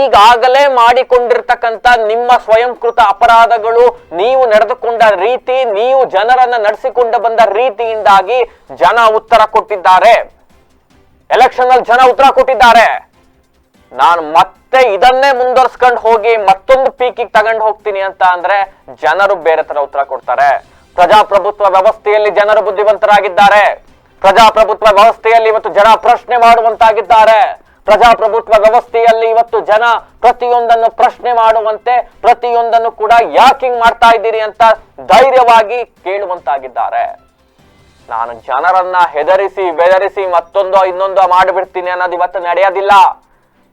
ಈಗಾಗಲೇ ಮಾಡಿಕೊಂಡಿರ್ತಕ್ಕಂಥ ನಿಮ್ಮ ಸ್ವಯಂಕೃತ ಅಪರಾಧಗಳು, ನೀವು ನಡೆದುಕೊಂಡ ರೀತಿ, ನೀವು ಜನರನ್ನ ನಡೆಸಿಕೊಂಡು ಬಂದ ರೀತಿಯಿಂದಾಗಿ ಜನ ಉತ್ತರ ಕೊಟ್ಟಿದ್ದಾರೆ. ಎಲೆಕ್ಷನ್ ಅಲ್ಲಿ ಜನ ಉತ್ತರ ಕೊಟ್ಟಿದ್ದಾರೆ. ನಾನು ಮತ್ತೆ ಇದನ್ನೇ ಮುಂದುವರ್ಸ್ಕೊಂಡು ಹೋಗಿ ಮತ್ತೊಂದು ಪೀಕಿಗೆ ತಗೊಂಡು ಹೋಗ್ತೀನಿ ಅಂತ ಅಂದ್ರೆ ಜನರು ಬೇರೆ ತರ ಉತ್ತರ ಕೊಡ್ತಾರೆ. ಪ್ರಜಾಪ್ರಭುತ್ವ ವ್ಯವಸ್ಥೆಯಲ್ಲಿ ಜನರು ಬುದ್ಧಿವಂತರಾಗಿದ್ದಾರೆ. ಪ್ರಜಾಪ್ರಭುತ್ವ ವ್ಯವಸ್ಥೆಯಲ್ಲಿ ಇವತ್ತು ಜನ ಪ್ರಶ್ನೆ ಮಾಡುವಂತಾಗಿದ್ದಾರೆ. ಪ್ರಜಾಪ್ರಭುತ್ವ ವ್ಯವಸ್ಥೆಯಲ್ಲಿ ಇವತ್ತು ಜನ ಪ್ರತಿಯೊಂದನ್ನು ಪ್ರಶ್ನೆ ಮಾಡುವಂತೆ, ಪ್ರತಿಯೊಂದನ್ನು ಕೂಡ ಯಾಕಿಂಗ್ ಮಾಡ್ತಾ ಇದ್ದೀರಿ ಅಂತ ಧೈರ್ಯವಾಗಿ ಕೇಳುವಂತಾಗಿದ್ದಾರೆ. ನಾನು ಜನರನ್ನ ಹೆದರಿಸಿ, ಬೆದರಿಸಿ ಮತ್ತೊಂದು ಇನ್ನೊಂದೋ ಮಾಡಿಬಿಡ್ತೀನಿ ಅನ್ನೋದು ಇವತ್ತು ನಡೆಯೋದಿಲ್ಲ.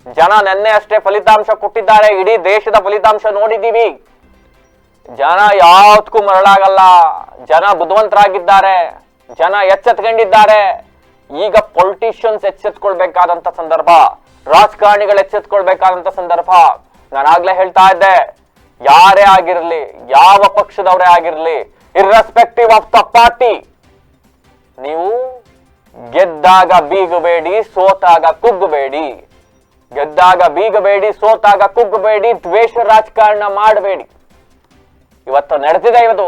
ಜನ ನೆನ್ನೆ ಅಷ್ಟೇ ಫಲಿತಾಂಶ ಕೊಟ್ಟಿದ್ದಾರೆ. ಇಡೀ ದೇಶದ ಫಲಿತಾಂಶ ನೋಡಿದ್ದೀವಿ. ಜನ ಯಾವತ್ತಕ್ಕೂ ಮರಳಾಗಲ್ಲ. ಜನ ಬುದ್ಧಿವಂತರಾಗಿದ್ದಾರೆ. ಜನ ಎಚ್ಚೆತ್ಕೊಂಡಿದ್ದಾರೆ. ಈಗ ಪೊಲಿಟಿಷಿಯನ್ಸ್ ಎಚ್ಚೆತ್ಕೊಳ್ಬೇಕಾದಂತ ಸಂದರ್ಭ. ರಾಜಕಾರಣಿಗಳು ಎಚ್ಚೆತ್ಕೊಳ್ಬೇಕಾದಂತ ಸಂದರ್ಭ. ನಾನಾಗ್ಲೇ ಹೇಳ್ತಾ ಇದ್ದೆ. ಯಾರೇ ಆಗಿರ್ಲಿ, ಯಾವ ಪಕ್ಷದವರೇ ಆಗಿರ್ಲಿ ಇರ್ರೆಸ್ಪೆಕ್ಟಿವ್ ಆಫ್ ದ ಪಾರ್ಟಿ ನೀವು ಗೆದ್ದಾಗ ಬೀಗಬೇಡಿ, ಸೋತಾಗ ಕುಗ್ಗಬೇಡಿ. ಗೆದ್ದಾಗ ಬೀಗಬೇಡಿ, ಸೋತಾಗ ಕುಗ್ಗಬೇಡಿ, ದ್ವೇಷ ರಾಜಕಾರಣ ಮಾಡಬೇಡಿ. ಇವತ್ತು ನಡೆದಿದೆ ಇವತ್ತು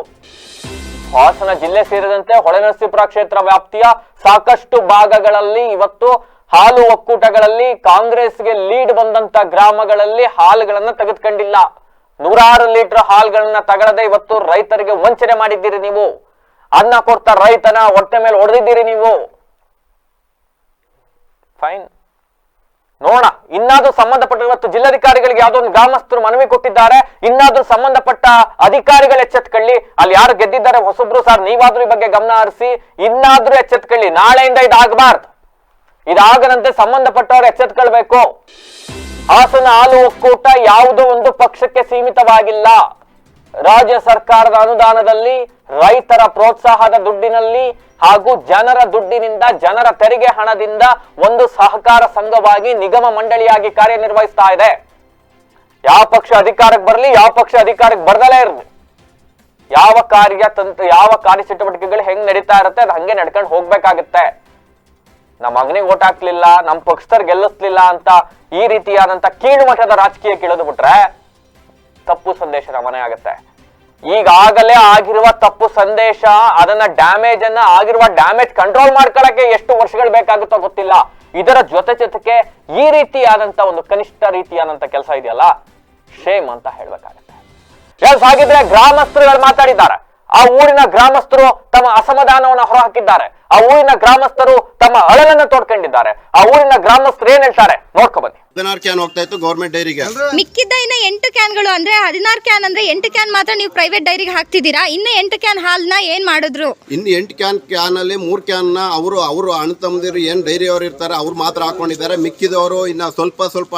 ಹಾಸನ ಜಿಲ್ಲೆ ಸೇರಿದಂತೆ ಹೊಳೆನರಸೀಪುರ ಕ್ಷೇತ್ರ ವ್ಯಾಪ್ತಿಯ ಸಾಕಷ್ಟು ಭಾಗಗಳಲ್ಲಿ ಇವತ್ತು ಹಾಲು ಒಕ್ಕೂಟಗಳಲ್ಲಿ ಕಾಂಗ್ರೆಸ್ಗೆ ಲೀಡ್ ಬಂದಂತ ಗ್ರಾಮಗಳಲ್ಲಿ ಹಾಲುಗಳನ್ನು ತೆಗೆದುಕೊಂಡಿಲ್ಲ. ನೂರಾರು ಲೀಟರ್ ಹಾಲುಗಳನ್ನ ತಗೊಳ್ಳದೆ ಇವತ್ತು ರೈತರಿಗೆ ವಂಚನೆ ಮಾಡಿದ್ದೀರಿ ನೀವು. ಅನ್ನ ಕೊಡ್ತಾ ರೈತನ ಹೊಟ್ಟೆ ಮೇಲೆ ಹೊಡೆದಿದ್ದೀರಿ ನೀವು. ಫೈನ್. ನೋಡೋಣ ಇನ್ನಾದ್ರೂ ಸಂಬಂಧಪಟ್ಟ ಇವತ್ತು ಜಿಲ್ಲಾಧಿಕಾರಿಗಳಿಗೆ ಯಾವ್ದೋ ಒಂದು ಗ್ರಾಮಸ್ಥರು ಮನವಿ ಕೊಟ್ಟಿದ್ದಾರೆ, ಇನ್ನಾದ್ರೂ ಸಂಬಂಧಪಟ್ಟ ಅಧಿಕಾರಿಗಳು ಎಚ್ಚೆತ್ಕೊಳ್ಳಿ. ಅಲ್ಲಿ ಯಾರು ಗೆದ್ದಿದ್ದಾರೆ, ಹೊಸಬ್ರು ಸರ್, ನೀವಾದ್ರೂ ಈ ಬಗ್ಗೆ ಗಮನ ಹರಿಸಿ, ಇನ್ನಾದ್ರೂ ಎಚ್ಚೆತ್ಕೊಳ್ಳಿ. ನಾಳೆಯಿಂದ ಇದಾಗಬಾರ್ದು. ಇದಾಗದಂತೆ ಸಂಬಂಧಪಟ್ಟವ್ರು ಎಚ್ಚೆತ್ಕೊಳ್ಬೇಕು. ಹಾಸನ ಹಾಲು ಒಕ್ಕೂಟ ಯಾವುದೋ ಒಂದು ಪಕ್ಷಕ್ಕೆ ಸೀಮಿತವಾಗಿಲ್ಲ. ರಾಜ್ಯ ಸರ್ಕಾರದ ಅನುದಾನದಲ್ಲಿ ರೈತರ ಪ್ರೋತ್ಸಾಹದ ದುಡ್ಡಿನಲ್ಲಿ ಹಾಗೂ ಜನರ ದುಡ್ಡಿನಿಂದ ಜನರ ತೆರಿಗೆ ಹಣದಿಂದ ಒಂದು ಸಹಕಾರ ಸಂಘವಾಗಿ ನಿಗಮ ಮಂಡಳಿಯಾಗಿ ಕಾರ್ಯನಿರ್ವಹಿಸ್ತಾ ಇದೆ. ಯಾವ ಪಕ್ಷ ಅಧಿಕಾರಕ್ಕೆ ಬರಲಿ, ಯಾವ ಪಕ್ಷ ಅಧಿಕಾರಕ್ಕೆ ಬರ್ದಲೇ ಇರಲಿ. ಯಾವ ಕಾರ್ಯ ತಂತ್ರ, ಯಾವ ಕಾರ್ಯಚಟುವಟಿಕೆಗಳು ಹೆಂಗ್ ನಡೀತಾ ಇರುತ್ತೆ, ಅದು ಹಂಗೆ ನಡ್ಕೊಂಡು ಹೋಗ್ಬೇಕಾಗತ್ತೆ. ನಮ್ಮ ಮಗನಿಗೆ ಓಟ್ ಹಾಕ್ಲಿಲ್ಲ, ನಮ್ಮ ಪಕ್ಷದರ್ ಗೆಲ್ಲಿಸ್ಲಿಲ್ಲ ಅಂತ ಈ ರೀತಿಯಾದಂತ ಕೀಳು ಮಠದ ರಾಜಕೀಯ ಕೇಳೋದು ಬಿಟ್ರೆ ತಪ್ಪು ಸಂದೇಶ ರವಾನೆ ಆಗುತ್ತೆ. ಈಗಾಗಲೇ ಆಗಿರುವ ತಪ್ಪು ಸಂದೇಶ, ಅದನ್ನ ಡ್ಯಾಮೇಜ್ ಅನ್ನ ಆಗಿರುವ ಡ್ಯಾಮೇಜ್ ಕಂಟ್ರೋಲ್ ಮಾಡ್ಕೊಳಕ್ಕೆ ಎಷ್ಟು ವರ್ಷಗಳು ಬೇಕಾಗುತ್ತೋ ಗೊತ್ತಿಲ್ಲ. ಇದರ ಜೊತೆ ಜೊತೆಗೆ ಈ ರೀತಿಯಾದಂತ ಒಂದು ಕನಿಷ್ಠ ರೀತಿಯಾದಂತ ಕೆಲಸ ಇದೆಯಲ್ಲ? ಶೇಮ್ ಅಂತ ಹೇಳ್ಬೇಕಾಗತ್ತೆ. ಹಾಗಿದ್ರೆ ಗ್ರಾಮಸ್ಥರುಗಳು ಮಾತಾಡಿದ್ದಾರೆ. ಆ ಊರಿನ ಗ್ರಾಮಸ್ಥರು ತಮ್ಮ ಅಸಮಾಧಾನವನ್ನು ಹೊರಹಾಕಿದ್ದಾರೆ. ಆ ಊರಿನ ಗ್ರಾಮಸ್ಥರು ತಮ್ಮ ಅಳಲನ್ನು ತೋಡ್ಕೊಂಡಿದ್ದಾರೆ. ಆ ಊರಿನ ಗ್ರಾಮಸ್ಥರು ಏನ್ ಹೇಳ್ತಾರೆ? ನೋಡ್ಕೊ ಬನ್ನಿ. ಹದಿನಾರು ಕ್ಯಾನ್ ಹೋಗ್ತಾ ಇತ್ತು ಗೌರ್ಮೆಂಟ್ ಡೈರಿಗೆ ಮಿಕ್ಕಿದ್ದ ಇನ್ನ ಎಂಟು ಕ್ಯಾನ್ಗಳು ಅಂದ್ರೆ ಹದಿನಾರು ಕ್ಯಾನ್ ಅಂದ್ರೆ ಎಂಟು ಕ್ಯಾನ್ ಮಾತ್ರ ನೀವು ಪ್ರೈವೇಟ್ ಡೈರಿಗೆ ಹಾಕ್ತಿದ್ದೀರಾ? ಇನ್ನು ಎಂಟು ಕ್ಯಾನ್ ಹಾಲ್ನ ಏನ್ ಮಾಡಿದ್ರು? ಇನ್ನು ಎಂಟು ಕ್ಯಾನ್ ಕ್ಯಾನಲ್ಲಿ ಮೂರು ಕ್ಯಾನ್ನ ಅವರು ಅವರು ಅಣ್ಣ ತಮ್ಮದಿರು ಏನು ಡೈರಿ ಅವರು ಇರ್ತಾರೆ ಅವ್ರು ಮಾತ್ರ ಹಾಕೊಂಡಿದ್ದಾರೆ. ಮಿಕ್ಕಿದವರು ಇನ್ನು ಸ್ವಲ್ಪ ಸ್ವಲ್ಪ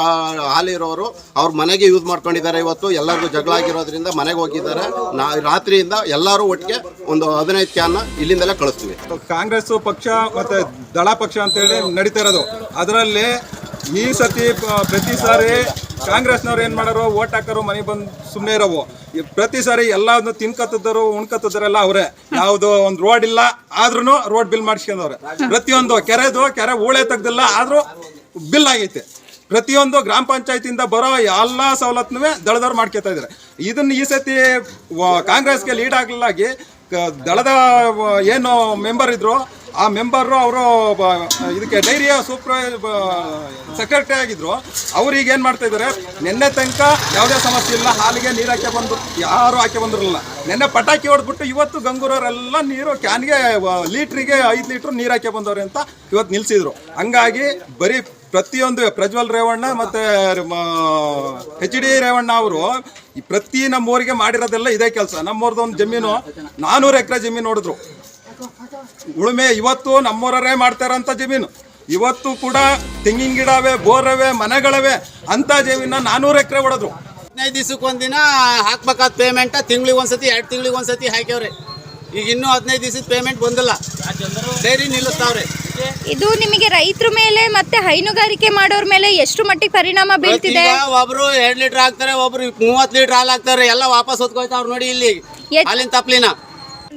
ಹಾಲಿರೋರು ಅವ್ರ ಮನೆಗೆ ಯೂಸ್ ಮಾಡ್ಕೊಂಡಿದ್ದಾರೆ ಇವತ್ತು. ಎಲ್ಲರಿಗೂ ಜಗಳ ಆಗಿರೋದ್ರಿಂದ ಮನೆಗೆ ಹೋಗಿದ್ದಾರೆ. ನಾ ರಾತ್ರಿಯಿಂದ ಎಲ್ಲರೂ ಒಟ್ಟಿಗೆ ಒಂದು ಹದಿನೈದು ಕ್ಯಾನ್ನ ಇಲ್ಲಿಂದಲೇ ಕಳಿಸ್ತೀವಿ. ಕಾಂಗ್ರೆಸ್ ಪಕ್ಷ ಮತ್ತೆ ದಳ ಪಕ್ಷ ಅಂತೇಳಿ ನಡೀತಾ ಇರೋದು. ಅದರಲ್ಲಿ ಈ ಸತಿ ಪ್ರತಿ ಸಾರಿ ಕಾಂಗ್ರೆಸ್ನವ್ರು ಏನು ಮಾಡೋರು, ಓಟ್ ಹಾಕೋರು ಮನೆ ಬಂದು ಸುಮ್ಮನೆ ಇರೋವು. ಪ್ರತಿ ಸಾರಿ ಎಲ್ಲಾದ್ನು ತಿನ್ಕತ್ತಿದ್ದರು ಉಣ್ಕತ್ತಿದ್ರಲ್ಲ ಅವರೇ. ಯಾವುದು ಒಂದು ರೋಡ್ ಇಲ್ಲ ಆದ್ರೂ ರೋಡ್ ಬಿಲ್ ಮಾಡಿಸ್ಕೊಂಡವ್ರೆ. ಪ್ರತಿಯೊಂದು ಕೆರೆದು, ಕೆರೆ ಊಳೆ ತೆಗ್ದಿಲ್ಲ, ಆದರೂ ಬಿಲ್ ಆಗೈತೆ. ಪ್ರತಿಯೊಂದು ಗ್ರಾಮ ಪಂಚಾಯತಿಯಿಂದ ಬರೋ ಎಲ್ಲ ಸವಲತ್ತನ್ನು ದಳದವ್ರು ಮಾಡ್ಕೊತಾ ಇದ್ದಾರೆ. ಇದನ್ನ ಈ ಸತಿ ಕಾಂಗ್ರೆಸ್ಗೆ ಲೀಡ್ ಆಗಲಾಗಿ ದಳದ ಏನು ಮೆಂಬರ್ ಇದ್ರು ಆ ಮೆಂಬರು ಅವರು ಇದಕ್ಕೆ ಡೈರಿಯ ಸೂಪರ್ ಸೆಕ್ರೆಟರಿ ಆಗಿದ್ರು. ಈಗ ಏನು ಮಾಡ್ತಾ ಇದ್ದಾರೆ ನಿನ್ನೆ ತನಕ ಯಾವುದೇ ಸಮಸ್ಯೆ ಇಲ್ಲ, ಹಾಲಿಗೆ ನೀರು ಹಾಕಿ ಬಂದು, ಯಾರು ಹಾಕಿ ಬಂದಿರಲಿಲ್ಲ. ನಿನ್ನೆ ಪಟಾಕಿ ಹೊಡೆದ್ಬಿಟ್ಟು ಇವತ್ತು ಗಂಗೂರವರೆಲ್ಲ ನೀರು ಕ್ಯಾನ್ಗೆ ಲೀಟ್ರಿಗೆ ಐದು ಲೀಟ್ರ್ ನೀರು ಹಾಕಿ ಬಂದವ್ರೆ ಅಂತ ಇವತ್ತು ನಿಲ್ಸಿದ್ರು. ಹಂಗಾಗಿ ಬರೀ ಪ್ರತಿಯೊಂದು ಪ್ರಜ್ವಲ್ ರೇವಣ್ಣ ಮತ್ತೆ ಹೆಚ್ ಡಿ ರೇವಣ್ಣ ಅವರು ಪ್ರತಿ ನಮ್ಮೂರಿಗೆ ಮಾಡಿರೋದೆಲ್ಲ ಇದೇ ಕೆಲಸ. ನಮ್ಮೂರ್ದೊಂದು ಜಮೀನು ನಾನೂರು ಎಕರೆ ಜಮೀನು ನೋಡಿದ್ರು. ಉಳುಮೆ ಇವತ್ತು ನಮ್ಮೂರರೇ ಮಾಡ್ತಾರಂತ ಜಮೀನು. ಇವತ್ತು ಕೂಡ ತೆಂಗಿನ ಗಿಡವೇ ಬೋರವೇ ಮನೆಗಳವೆ ಅಂತ ಜಮೀನ ನಾನೂರು ಎಕರೆ ಹೊಡೆದ್ರು ಹದಿನೈದು ದಿವಸಕ್ಕೆ ಒಂದಿನ ಹಾಕ್ಬೇಕಾದ ಪೇಮೆಂಟ್ ತಿಂಗಳಿಗೆ ಒಂದ್ಸತಿ ಎರಡು ತಿಂಗಳಿಗೆ ಒಂದ್ಸತಿ ಹಾಕ್ಯವ್ರೆ. ಈಗ ಇನ್ನೂ ಹದಿನೈದು ದಿವಸದ ಪೇಮೆಂಟ್ ಬಂದಿಲ್ಲ. ಡೈರಿ ನಿಲ್ಲಿಸ್ತಾವ್ರೆ ಇದು ನಿಮಗೆ ರೈತರ ಮೇಲೆ ಮತ್ತೆ ಹೈನುಗಾರಿಕೆ ಮಾಡೋರ ಮೇಲೆ ಎಷ್ಟು ಮಟ್ಟಿಗೆ ಪರಿಣಾಮ ಬೀಳ್ತಿದೆ? ಒಬ್ರು ಎರಡು ಲೀಟರ್ ಹಾಕ್ತಾರೆ ಒಬ್ರು ಮೂವತ್ತು ಲೀಟರ್ ಹಾಲು ಹಾಕ್ತಾರೆ ಎಲ್ಲ ವಾಪಸ್ ಹೊತ್ಕೊಯ್ತಾವ್ರು ನೋಡಿ ಇಲ್ಲಿ ಹಾಲಿನ ತಪ್ಲಿನ.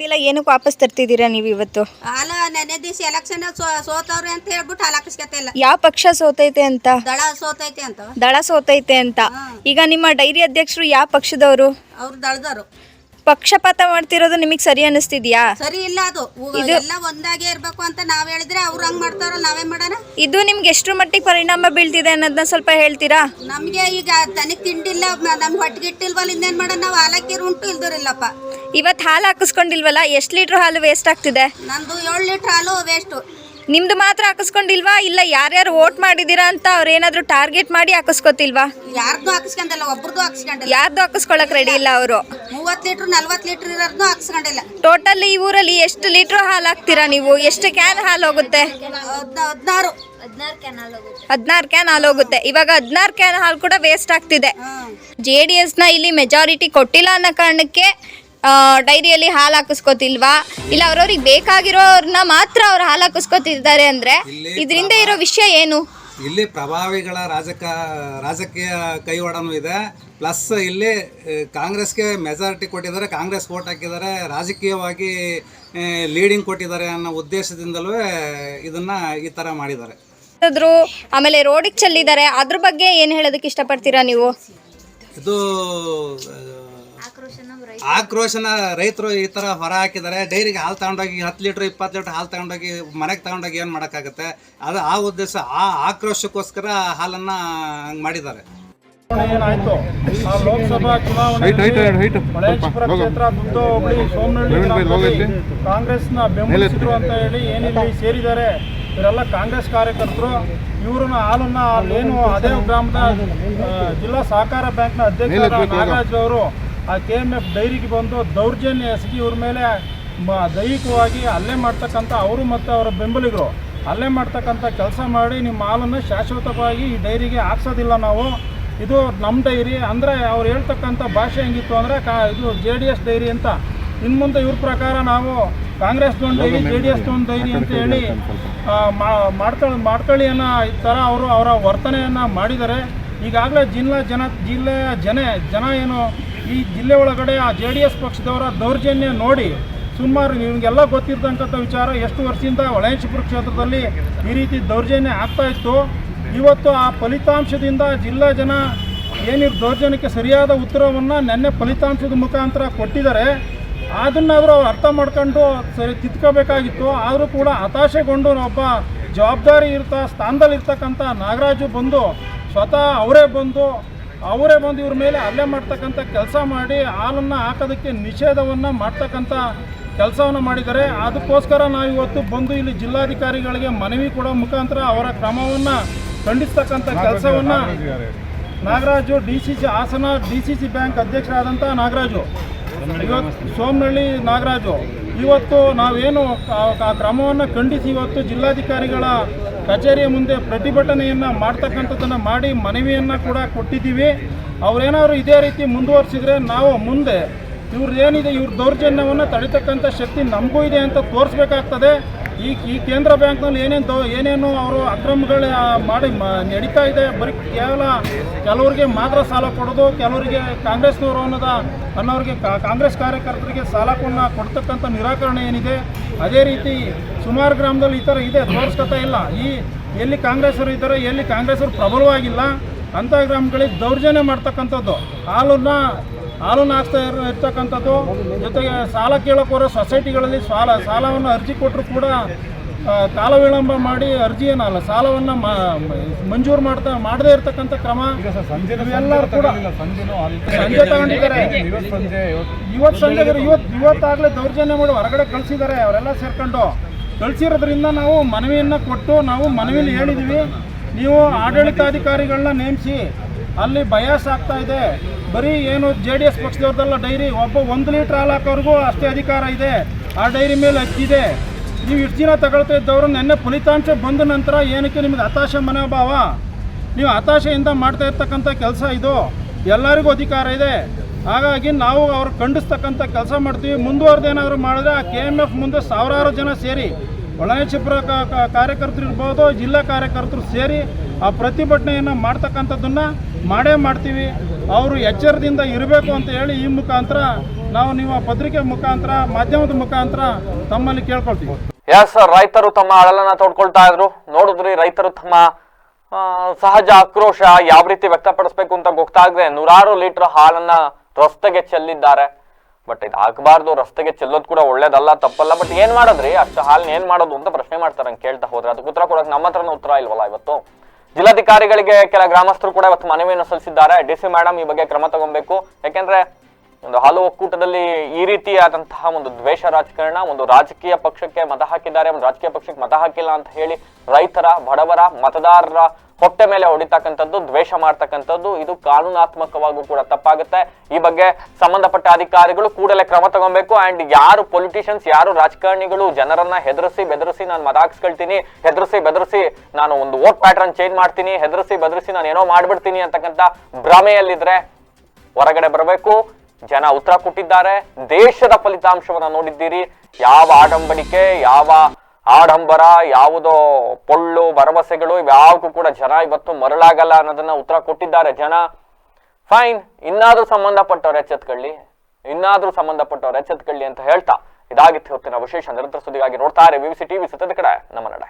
ಇಲ್ಲ ಏನಕ್ಕೆ ವಾಪಸ್ ತರ್ತಿದ್ದೀರಾ ನೀವು ಇವತ್ತು? ಅಲ್ಲ ನೆನೆ ದಿವಸ ಎಲೆಕ್ಷನ್ ಸೋತವ್ರೆ ಅಂತ ಹೇಳ್ಬಿಟ್ಟು ಹಾಲು ಹಾಕಿಸ್ಕೊತಾ ಇಲ್ಲ. ಯಾವ ಪಕ್ಷ ಸೋತೈತೆ ಅಂತ? ದಳ ಸೋತೈತೆ ಅಂತ. ದಳ ಸೋತೈತೆ ಅಂತ. ಈಗ ನಿಮ್ಮ ಡೈರಿ ಅಧ್ಯಕ್ಷರು ಯಾವ ಪಕ್ಷದವರು? ಅವ್ರು ದಳದವ್ರು. ಪಕ್ಷಪಾತ ಮಾಡ್ತಿರೋದು ನಿಮಗೆ ಸರಿ ಅನಿಸ್ತಿದ್ಯಾ? ಸರಿ ಇಲ್ಲ ಅದು. ಉ- ಎಲ್ಲ ಒಂದಾಗೆ ಇರ್ಬೇಕು ಅಂತ ನಾವ್ ಹೇಳಿದ್ರೆ ಅವ್ರು ಹಂಗ್ ಮಾಡ್ತಾರ ನಾವೇ ಮಾಡೋಣ? ಇದು ನಿಮ್ಗೆ ಎಷ್ಟು ಮಟ್ಟಿಗೆ ಪರಿಣಾಮ ಬೀಳ್ತಿದೆ ಅನ್ನೋದನ್ನ ಸ್ವಲ್ಪ ಹೇಳ್ತೀರಾ? ನಮ್ಗೆ ಈಗ ತನಗ್ ತಿಂಡಿಲ್ಲ ನಮ್ಮ ಹೊಟ್ಟಿಗಿಟ್ಟಿಲ್ವಲ್ಲ ಹೊಟ್ಟಿಗೆ ಇಟ್ಟಿಲ್ವಲ್ಲ ಇನ್ನೇನ್ ಮಾಡೋಣ ನಾವು ಹಾಲಕ್ಕಿರು ಉಂಟು ಇಲ್ದಿರಿಲ್ಲಪ್ಪ. ಇವತ್ತು ಹಾಲು ಹಾಕಿಸ್ಕೊಂಡಿಲ್ವಲ್ಲ ಎಷ್ಟು ಲೀಟ್ರ್ ಹಾಲು ವೇಸ್ಟ್ ಆಗ್ತಿದೆ? ನಂದು ಏಳು ಲೀಟರ್ ಹಾಲು ವೇಸ್ಟು ನಿಮ್ದು ಮಾತ್ರ ಹಾಕಿಸ್ಕೊಂಡಿಲ್ವಾ? ಇಲ್ಲ ಯಾರ್ಯಾರು ವೋಟ್ ಮಾಡಿದೀರಾ ಅಂತ ಅವ್ರು ಏನಾದ್ರು ಟಾರ್ಗೆಟ್ ಮಾಡಿ ಹಾಕಿಸ್ಕೊತಿಲ್ವಾ? ಯಾರ್ದು ಹಾಕಿಸ್ಕೊಂಡಿಲ್ಲ ಒಬ್ರದ್ದು ಹಾಕಿಸ್ಕೊಂಡಿಲ್ಲ. ಯಾರ್ದು ಹಾಕಿಸ್ಕೊಳಕ್ ರೆಡಿ ಇಲ್ಲ ಅವರು? ಮೂವತ್ತು ಲೀಟ್ರ್ ನಲ್ವತ್ತು ಲೀಟ್ರ್ ಹಾಕಿಸ್ಕೊಂಡಿಲ್ಲ. ಟೋಟಲ್ ಈ ಊರಲ್ಲಿ ಎಷ್ಟು ಲೀಟ್ರ್ ಹಾಲು ಹಾಕ್ತೀರಾ ನೀವು? ಎಷ್ಟು ಕ್ಯಾನ್ ಹಾಲು ಹೋಗುತ್ತೆ? ಹದಿನಾರು. ಹದ್ನಾರು ಕ್ಯಾನ್ ಹಾಲು ಹೋಗುತ್ತೆ. ಇವಾಗ ಹದಿನಾರು ಕ್ಯಾನ್ ಹಾಲು ಕೂಡ ವೇಸ್ಟ್ ಆಗ್ತಿದೆ. ಜೆ ಡಿ ಎಸ್ನ ಇಲ್ಲಿ ಮೆಜಾರಿಟಿ ಕೊಟ್ಟಿಲ್ಲ ಅನ್ನೋ ಕಾರಣಕ್ಕೆ ಡೈರಿಯಲ್ಲಿ ಹಾಲು ಹಾಕಿಸ್ಕೋತಿಲ್ವಾ? ಇಲ್ಲ ಅವ್ರವ್ರಿಗೆ ಬೇಕಾಗಿರೋರ್ನ ಮಾತ್ರ ಅವ್ರು ಹಾಲು ಹಾಕಿಸ್ಕೋತಿದ್ದಾರೆ ಅಂದ್ರೆ ಇದರಿಂದ ಇರೋ ವಿಷಯ ಏನು? ಇಲ್ಲಿ ಪ್ರಭಾವಿಗಳ ರಾಜಕ ರಾಜಕೀಯ ಕೈವಾಡನೂ ಇದೆ. ಪ್ಲಸ್ ಇಲ್ಲಿ ಕಾಂಗ್ರೆಸ್ಗೆ ಮೆಜಾರಿಟಿ ಕೊಟ್ಟಿದ್ದಾರೆ. ಕಾಂಗ್ರೆಸ್ ವೋಟ್ ಹಾಕಿದ್ದಾರೆ. ರಾಜಕೀಯವಾಗಿ ಲೀಡಿಂಗ್ ಕೊಟ್ಟಿದ್ದಾರೆ ಅನ್ನೋ ಉದ್ದೇಶದಿಂದಲೂ ಇದನ್ನ ಈ ಥರ ಮಾಡಿದ್ದಾರೆ. ಆಮೇಲೆ ರೋಡಿಗೆ ಚೆಲ್ಲಿದ್ದಾರೆ. ಅದ್ರ ಬಗ್ಗೆ ಏನು ಹೇಳೋದಕ್ಕೆ ಇಷ್ಟಪಡ್ತೀರಾ ನೀವು? ಇದು ಆಕ್ರೋಶನ ರೈತರು ಈ ತರ ಹೊರ ಹಾಕಿದ್ದಾರೆ. ಡೈರಿಗೆ ಹಾಲು ತಗೊಂಡೋಗಿ ಹತ್ತು ಲೀಟ್ರ್ ಇಪ್ಪತ್ತು ಲೀಟ್ರ್ ಹಾಲು ತಗೊಂಡೋಗಿ ಮನೆಗೆ ತಗೊಂಡೋಗಿ ಏನು ಮಾಡೋಕ್ಕಾಗುತ್ತೆ? ಅದು ಆ ಉದ್ದೇಶ ಆ ಆಕ್ರೋಶಕ್ಕೋಸ್ಕರ ಹಾಲನ್ನು ಹಂಗೆ ಮಾಡಿದ್ದಾರೆ. ಏನಾಯ್ತು? ಆ ಲೋಕಸಭಾ ಮಳೇಶ್ವರ ಕ್ಷೇತ್ರ ದುದ್ದ ಹೋಬಳಿ ಸೋಮನಹಳ್ಳಿ ಗ್ರಾಮದಲ್ಲಿ ಕಾಂಗ್ರೆಸ್ನ ಬೆಂಬಲಿಸಿದ್ರು ಅಂತ ಹೇಳಿ ಏನಿಲ್ಲಿ ಸೇರಿದ್ದಾರೆ? ಇವರೆಲ್ಲ ಕಾಂಗ್ರೆಸ್ ಕಾರ್ಯಕರ್ತರು ಇವ್ರನ್ನ ಹಾಲನ್ನ ಅಲ್ಲೇನು ಅದೇ ಗ್ರಾಮದ ಜಿಲ್ಲಾ ಸಹಕಾರ ಬ್ಯಾಂಕ್ನ ಅಧ್ಯಕ್ಷ ನಾಗರಾಜ್ ಅವರು ಆ ಕೆ ಎಂ ಎಫ್ ಡೈರಿಗೆ ಬಂದು ದೌರ್ಜನ್ಯ ಎಸಗಿ ಇವ್ರ ಮೇಲೆ ಮ- ದೈಹಿಕವಾಗಿ ಹಲ್ಲೆ ಮಾಡ್ತಕ್ಕಂಥ ಅವರು ಮತ್ತು ಅವರ ಬೆಂಬಲಿಗರು ಹಲ್ಲೆ ಮಾಡ್ತಕ್ಕಂಥ ಕೆಲಸ ಮಾಡಿ ನಿಮ್ಮ ಹಾಲನ್ನು ಶಾಶ್ವತವಾಗಿ ಈ ಡೈರಿಗೆ ಹಾಕ್ಸೋದಿಲ್ಲ ನಾವು. ಇದು ನಮ್ಮ ಡೈರಿ. ಅಂದರೆ ಅವ್ರು ಹೇಳ್ತಕ್ಕಂಥ ಭಾಷೆ ಹೆಂಗಿತ್ತು ಅಂದರೆ ಕಾ ಇದು ಜೆ ಡಿ ಎಸ್ ಡೈರಿ ಅಂತ. ಇನ್ನು ಮುಂದೆ ಇವ್ರ ಪ್ರಕಾರ ನಾವು ಕಾಂಗ್ರೆಸ್ ಒಂದು ಡೈರಿ ಜೆ ಡಿ ಎಸ್ ದೊಂದು ಡೈರಿ ಅಂತ ಹೇಳಿ ಮಾಡ್ಕೊಳ್ಳಿ ಮಾಡ್ಕೊಳ್ಳಿ ಅನ್ನೋ ಈ ಥರ ಅವರು ಅವರ ವರ್ತನೆಯನ್ನು ಮಾಡಿದ್ದಾರೆ. ಈಗಾಗಲೇ ಜಿಲ್ಲಾ ಜನ ಜಿಲ್ಲೆಯ ಜನ ಜನ ಏನು ಈ ಜಿಲ್ಲೆ ಒಳಗಡೆ ಆ ಜೆ ಡಿ ಎಸ್ ಪಕ್ಷದವರ ದೌರ್ಜನ್ಯ ನೋಡಿ ಸುಮಾರು ನಿಮಗೆಲ್ಲ ಗೊತ್ತಿರ್ತಕ್ಕಂಥ ವಿಚಾರ, ಎಷ್ಟು ವರ್ಷದಿಂದ ಹೊಳೆನಶಿಪುರ ಕ್ಷೇತ್ರದಲ್ಲಿ ಈ ರೀತಿ ದೌರ್ಜನ್ಯ ಆಗ್ತಾ ಇತ್ತು. ಇವತ್ತು ಆ ಫಲಿತಾಂಶದಿಂದ ಜಿಲ್ಲಾ ಜನ ಏನಿರು ದೌರ್ಜನ್ಯಕ್ಕೆ ಸರಿಯಾದ ಉತ್ತರವನ್ನು ನೆನ್ನೆ ಫಲಿತಾಂಶದ ಮುಖಾಂತರ ಕೊಟ್ಟಿದ್ದಾರೆ. ಅದನ್ನಾದರೂ ಅವ್ರು ಅರ್ಥ ಮಾಡ್ಕೊಂಡು ಸರಿ ತಿದ್ಕೋಬೇಕಾಗಿತ್ತು. ಆದರೂ ಕೂಡ ಹತಾಶೆಗೊಂಡು ಒಬ್ಬ ಜವಾಬ್ದಾರಿ ಇರ್ತಾ, ಸ್ಥಾನದಲ್ಲಿರ್ತಕ್ಕಂಥ ನಾಗರಾಜು ಬಂದು ಸ್ವತಃ ಅವರೇ ಬಂದು ಅವರೇ ಬಂದು ಇವ್ರ ಮೇಲೆ ಹಲ್ಲೆ ಮಾಡ್ತಕ್ಕಂಥ ಕೆಲಸ ಮಾಡಿ ಹಾಲನ್ನು ಹಾಕೋದಕ್ಕೆ ನಿಷೇಧವನ್ನು ಮಾಡ್ತಕ್ಕಂಥ ಕೆಲಸವನ್ನು ಮಾಡಿದ್ದಾರೆ. ಅದಕ್ಕೋಸ್ಕರ ನಾವು ಇವತ್ತು ಬಂದು ಇಲ್ಲಿ ಜಿಲ್ಲಾಧಿಕಾರಿಗಳಿಗೆ ಮನವಿ ಕೊಡೋ ಮುಖಾಂತರ ಅವರ ಕ್ರಮವನ್ನು ಖಂಡಿಸ್ತಕ್ಕಂಥ ಕೆಲಸವನ್ನು Nagaraju D C C Hassan D C C bank ಅಧ್ಯಕ್ಷರಾದಂಥ ನಾಗರಾಜು. ಇವತ್ತು ಸೋಮನಹಳ್ಳಿ ನಾಗರಾಜು. ಇವತ್ತು ನಾವೇನು ಆ- ಕ್ರಮವನ್ನು ಖಂಡಿಸಿ ಇವತ್ತು ಜಿಲ್ಲಾಧಿಕಾರಿಗಳ ಕಚೇರಿಯ ಮುಂದೆ ಪ್ರತಿಭಟನೆಯನ್ನು ಮಾಡ್ತಕ್ಕಂಥದ್ದನ್ನು ಮಾಡಿ ಮನವಿಯನ್ನು ಕೂಡ ಕೊಟ್ಟಿದ್ದೀವಿ. ಅವರೇನಾದ್ರು ಇದೇ ರೀತಿ ಮುಂದುವರಿಸಿದ್ರೆ ನಾವು ಮುಂದೆ ಇವ್ರದ್ದೇನಿದೆ ಇವ್ರ ದೌರ್ಜನ್ಯವನ್ನು ತಡಿತಕ್ಕಂಥ ಶಕ್ತಿ ನಮಗೂ ಇದೆ ಅಂತ ತೋರಿಸ್ಬೇಕಾಗ್ತದೆ. ಈ ಈ ಕೇಂದ್ರ ಬ್ಯಾಂಕ್ನಲ್ಲಿ ಏನೇನು ಏನೇನು ಅವರು ಅಕ್ರಮಗಳು ಮಾಡಿ ನಡೀತಾ ಇದೆ. ಬರೀ ಕೇವಲ ಕೆಲವರಿಗೆ ಮಾತ್ರ ಸಾಲ ಕೊಡೋದು, ಕೆಲವರಿಗೆ ಕಾಂಗ್ರೆಸ್ನವರು ಅನ್ನೋದ, ಅನ್ನೋರಿಗೆ ಕಾಂಗ್ರೆಸ್ ಕಾರ್ಯಕರ್ತರಿಗೆ ಸಾಲವನ್ನು ಕೊಡ್ತಕ್ಕಂಥ ನಿರಾಕರಣೆ ಏನಿದೆ, ಅದೇ ರೀತಿ ಸುಮಾರು ಗ್ರಾಮದಲ್ಲಿ ಈ ಥರ ಇದೆ, ತೋರಿಸ್ಕೊತಾ ಇಲ್ಲ. ಈ, ಎಲ್ಲಿ ಕಾಂಗ್ರೆಸ್ಸರು ಇದ್ದಾರೆ, ಎಲ್ಲಿ ಕಾಂಗ್ರೆಸ್ಸರು ಪ್ರಬಲವಾಗಿಲ್ಲ, ಅಂಥ ಗ್ರಾಮಗಳಿಗೆ ದೌರ್ಜನ್ಯ ಮಾಡ್ತಕ್ಕಂಥದ್ದು. ಹಾಲನ್ನ ಹಾಲನ್ನು ಹಾಕ್ತಾ ಇರೋ ಇರ್ತಕ್ಕಂಥದ್ದು ಜೊತೆಗೆ ಸಾಲ ಕೇಳೋಕೋರ ಸೊಸೈಟಿಗಳಲ್ಲಿ ಸಾಲ ಸಾಲವನ್ನು ಅರ್ಜಿ ಕೊಟ್ಟರು ಕೂಡ ಕಾಲ ವಿಳಂಬ ಮಾಡಿ ಅರ್ಜಿಯನ್ನಲ್ಲ ಸಾಲವನ್ನು ಮಂಜೂರು ಮಾಡ್ತಾ ಮಾಡದೇ ಇರತಕ್ಕಂಥ ಕ್ರಮ ಎಲ್ಲರೂ ಕೂಡ ಸಂಜೆ ತಗೊಂಡಿದ್ದಾರೆ. ಇವತ್ತು ಸಂಜೆ ಇವತ್ತು ಇವತ್ತಾಗಲೇ ದೌರ್ಜನ್ಯ ಮಾಡಿ ಹೊರಗಡೆ ಕಳಿಸಿದ್ದಾರೆ ಅವರೆಲ್ಲ ಸೇರ್ಕೊಂಡು. ಕಳಿಸಿರೋದ್ರಿಂದ ನಾವು ಮನವಿಯನ್ನು ಕೊಟ್ಟು ನಾವು ಮನವಿಲಿ ಹೇಳಿದ್ದೀವಿ ನೀವು ಆಡಳಿತಾಧಿಕಾರಿಗಳನ್ನ ನೇಮಿಸಿ ಅಲ್ಲಿ ಬಯಾಸ್ ಆಗ್ತಾ ಇದೆ. ಬರೀ ಏನು ಜೆ ಡಿ ಎಸ್ ಪಕ್ಷದವ್ರದ್ದೆಲ್ಲ ಡೈರಿ, ಒಬ್ಬ ಒಂದು ಲೀಟ್ರ್ ಹಾಲು ಅಷ್ಟೇ ಅಧಿಕಾರ ಇದೆ. ಆ ಡೈರಿ ಮೇಲೆ ಹಚ್ಚಿದೆ ನೀವು ಇಷ್ಟು ದಿನ ತಗೊಳ್ತಾ ಇದ್ದವರು ನೆನ್ನೆ ಫಲಿತಾಂಶ ಬಂದ ನಂತರ ಏನಕ್ಕೆ ನಿಮಗೆ ಹತಾಶೆ ಮನೋಭಾವ? ನೀವು ಹತಾಶೆಯಿಂದ ಮಾಡ್ತಾ ಇರ್ತಕ್ಕಂಥ ಕೆಲಸ ಇದು. ಎಲ್ಲರಿಗೂ ಅಧಿಕಾರ ಇದೆ. ಹಾಗಾಗಿ ನಾವು ಅವ್ರು ಖಂಡಿಸ್ತಕ್ಕಂಥ ಕೆಲಸ ಮಾಡ್ತೀವಿ. ಮುಂದುವರೆದೇನಾದರೂ ಮಾಡಿದ್ರೆ ಆ ಕೆ ಎಂ ಎಫ್ ಮುಂದೆ ಸಾವಿರಾರು ಜನ ಸೇರಿ ಒಳನೇಚಿಪುರ ಕಾರ್ಯಕರ್ತರು ಇರ್ಬೋದು, ಜಿಲ್ಲಾ ಕಾರ್ಯಕರ್ತರು ಸೇರಿ ಆ ಪ್ರತಿಭಟನೆಯನ್ನು ಮಾಡ್ತಕ್ಕಂಥದ್ದನ್ನು ಮಾಡೇ ಮಾಡ್ತೀವಿ. ಅವರು ಎಚ್ಚರದಿಂದ ಇರಬೇಕು ಅಂತ ಹೇಳಿ ಈ ಮುಖಾಂತರ ನಾವು ನೀವು ಪತ್ರಿಕೆ ಮುಖಾಂತರ, ಮಾಧ್ಯಮದ ಮುಖಾಂತರ ತಮ್ಮಲ್ಲಿ ಕೇಳ್ಕೊಳ್ತೀವಿ. ಎಸ್ ರೈತರು ತಮ್ಮ ಅಳಲನ್ನ ತೋಡ್ಕೊಳ್ತಾ ಇದ್ರು? ನೋಡಿದ್ರಿ ರೈತರು ತಮ್ಮ ಸಹಜ ಆಕ್ರೋಶ ಯಾವ ರೀತಿ ವ್ಯಕ್ತಪಡಿಸ್ಬೇಕು ಅಂತ ಗೊತ್ತಾಗದೆ ನೂರಾರು ಲೀಟರ್ ಹಾಲನ್ನ ರಸ್ತೆಗೆ ಚೆಲ್ಲಿದ್ದಾರೆ. ಬಟ್ ಇದು ಆಗಬಾರ್ದು, ರಸ್ತೆಗೆ ಚೆಲ್ಲೋದು ಕೂಡ ಒಳ್ಳೇದಲ್ಲ, ತಪ್ಪಲ್ಲ. ಬಟ್ ಏನ್ ಮಾಡೋದ್ರಿ? ಅಷ್ಟು ಹಾಲನ್ನ ಏನ್ ಮಾಡೋದು ಅಂತ ಪ್ರಶ್ನೆ ಮಾಡ್ತಾರೆ ಕೇಳ್ತಾ ಹೋದ್ರೆ, ಅದಕ್ಕೆ ಉತ್ತರ ಕೊಡೋಕೆ ನಮ್ಮ ಹತ್ರನೂ ಉತ್ತರ ಇಲ್ವಲ್ಲ ಇವತ್ತು? ಜಿಲ್ಲಾಧಿಕಾರಿಗಳಿಗೆ ಕೆಲ ಗ್ರಾಮಸ್ಥರು ಕೂಡ ಇವತ್ತು ಮನವಿಯನ್ನು ಸಲ್ಲಿಸಿದ್ದಾರೆ. ಡಿ ಸಿ ಮೇಡಮ್ ಈ ಬಗ್ಗೆ ಕ್ರಮ ತಗೊಬೇಕು. ಯಾಕೆಂದ್ರೆ ಒಂದು ಹಾಲು ಒಕ್ಕೂಟದಲ್ಲಿ ಈ ರೀತಿಯಾದಂತಹ ಒಂದು ದ್ವೇಷ ರಾಜಕಾರಣ, ಒಂದು ರಾಜಕೀಯ ಪಕ್ಷಕ್ಕೆ ಮತ ಹಾಕಿದ್ದಾರೆ. ಒಂದು ರಾಜಕೀಯ ಪಕ್ಷಕ್ಕೆ ಮತ ಹಾಕಿಲ್ಲ ಅಂತ ಹೇಳಿ ರೈತರ, ಬಡವರ, ಮತದಾರರ ಹೊಟ್ಟೆ ಮೇಲೆ ಹೊಡಿತಕ್ಕಂಥದ್ದು, ದ್ವೇಷ ಮಾಡ್ತಕ್ಕಂಥದ್ದು, ಇದು ಕಾನೂನಾತ್ಮಕವಾಗೂ ಕೂಡ ತಪ್ಪಾಗುತ್ತೆ. ಈ ಬಗ್ಗೆ ಸಂಬಂಧಪಟ್ಟ ಅಧಿಕಾರಿಗಳು ಕೂಡಲೇ ಕ್ರಮ ತಗೊಬೇಕು ಅಂಡ್ ಯಾರು ಪೊಲಿಟಿಷಿಯನ್ಸ್ ಯಾರು ರಾಜಕಾರಣಿಗಳು, ಜನರನ್ನ ಹೆದರಿಸಿ ಬೆದರಿಸಿ ನಾನು ಮತ ಹಾಕ್ಸ್ಕೊಳ್ತೀನಿ ಹೆದರಿಸಿ ಬೆದರಿಸಿ ನಾನು ಒಂದು ವೋಟ್ ಪ್ಯಾಟರ್ನ್ ಚೇಂಜ್ ಮಾಡ್ತೀನಿ, ಹೆದರಿಸಿ ಬೆದರಿಸಿ ನಾನು ಏನೋ ಮಾಡ್ಬಿಡ್ತೀನಿ ಅಂತಕ್ಕಂಥ ಭ್ರಮೆಯಲ್ಲಿದ್ರೆ ಹೊರಗಡೆ ಬರಬೇಕು. ಜನ ಉತ್ತರ ಕೊಟ್ಟಿದ್ದಾರೆ. ದೇಶದ ಫಲಿತಾಂಶವನ್ನ ನೋಡಿದ್ದೀರಿ. ಯಾವ ಆಡಂಬಡಿಕೆ ಯಾವ ಆಡಂಬರ, ಯಾವುದೋ ಪೊಳ್ಳು, ಭರವಸೆಗಳು ಯಾವಕ್ಕೂ ಕೂಡ ಜನ ಇವತ್ತು ಮರಳಾಗಲ್ಲ ಅನ್ನೋದನ್ನ ಉತ್ತರ ಕೊಟ್ಟಿದ್ದಾರೆ ಜನ. ಫೈನ್ ಇನ್ನಾದ್ರೂ ಸಂಬಂಧಪಟ್ಟವ್ರು ಎಚ್ಚೆತ್ಕೊಳ್ಳಿ, ಇನ್ನಾದ್ರೂ ಸಂಬಂಧಪಟ್ಟವ್ರು ಎಚ್ಚೆತ್ಕೊಳ್ಳಿ ಅಂತ ಹೇಳ್ತಾ ಇದಾಗಿತ್ತು ಹೊತ್ತಿನ ವಿಶೇಷ ನಿರಂತರ ಸುದ್ದಿಗಾಗಿ ನೋಡ್ತಾರೆ ವಿವಿಸಿ ಟಿವಿ ಸತತ ಕಡೆ, ನಮ್ಮ ನಡೆ.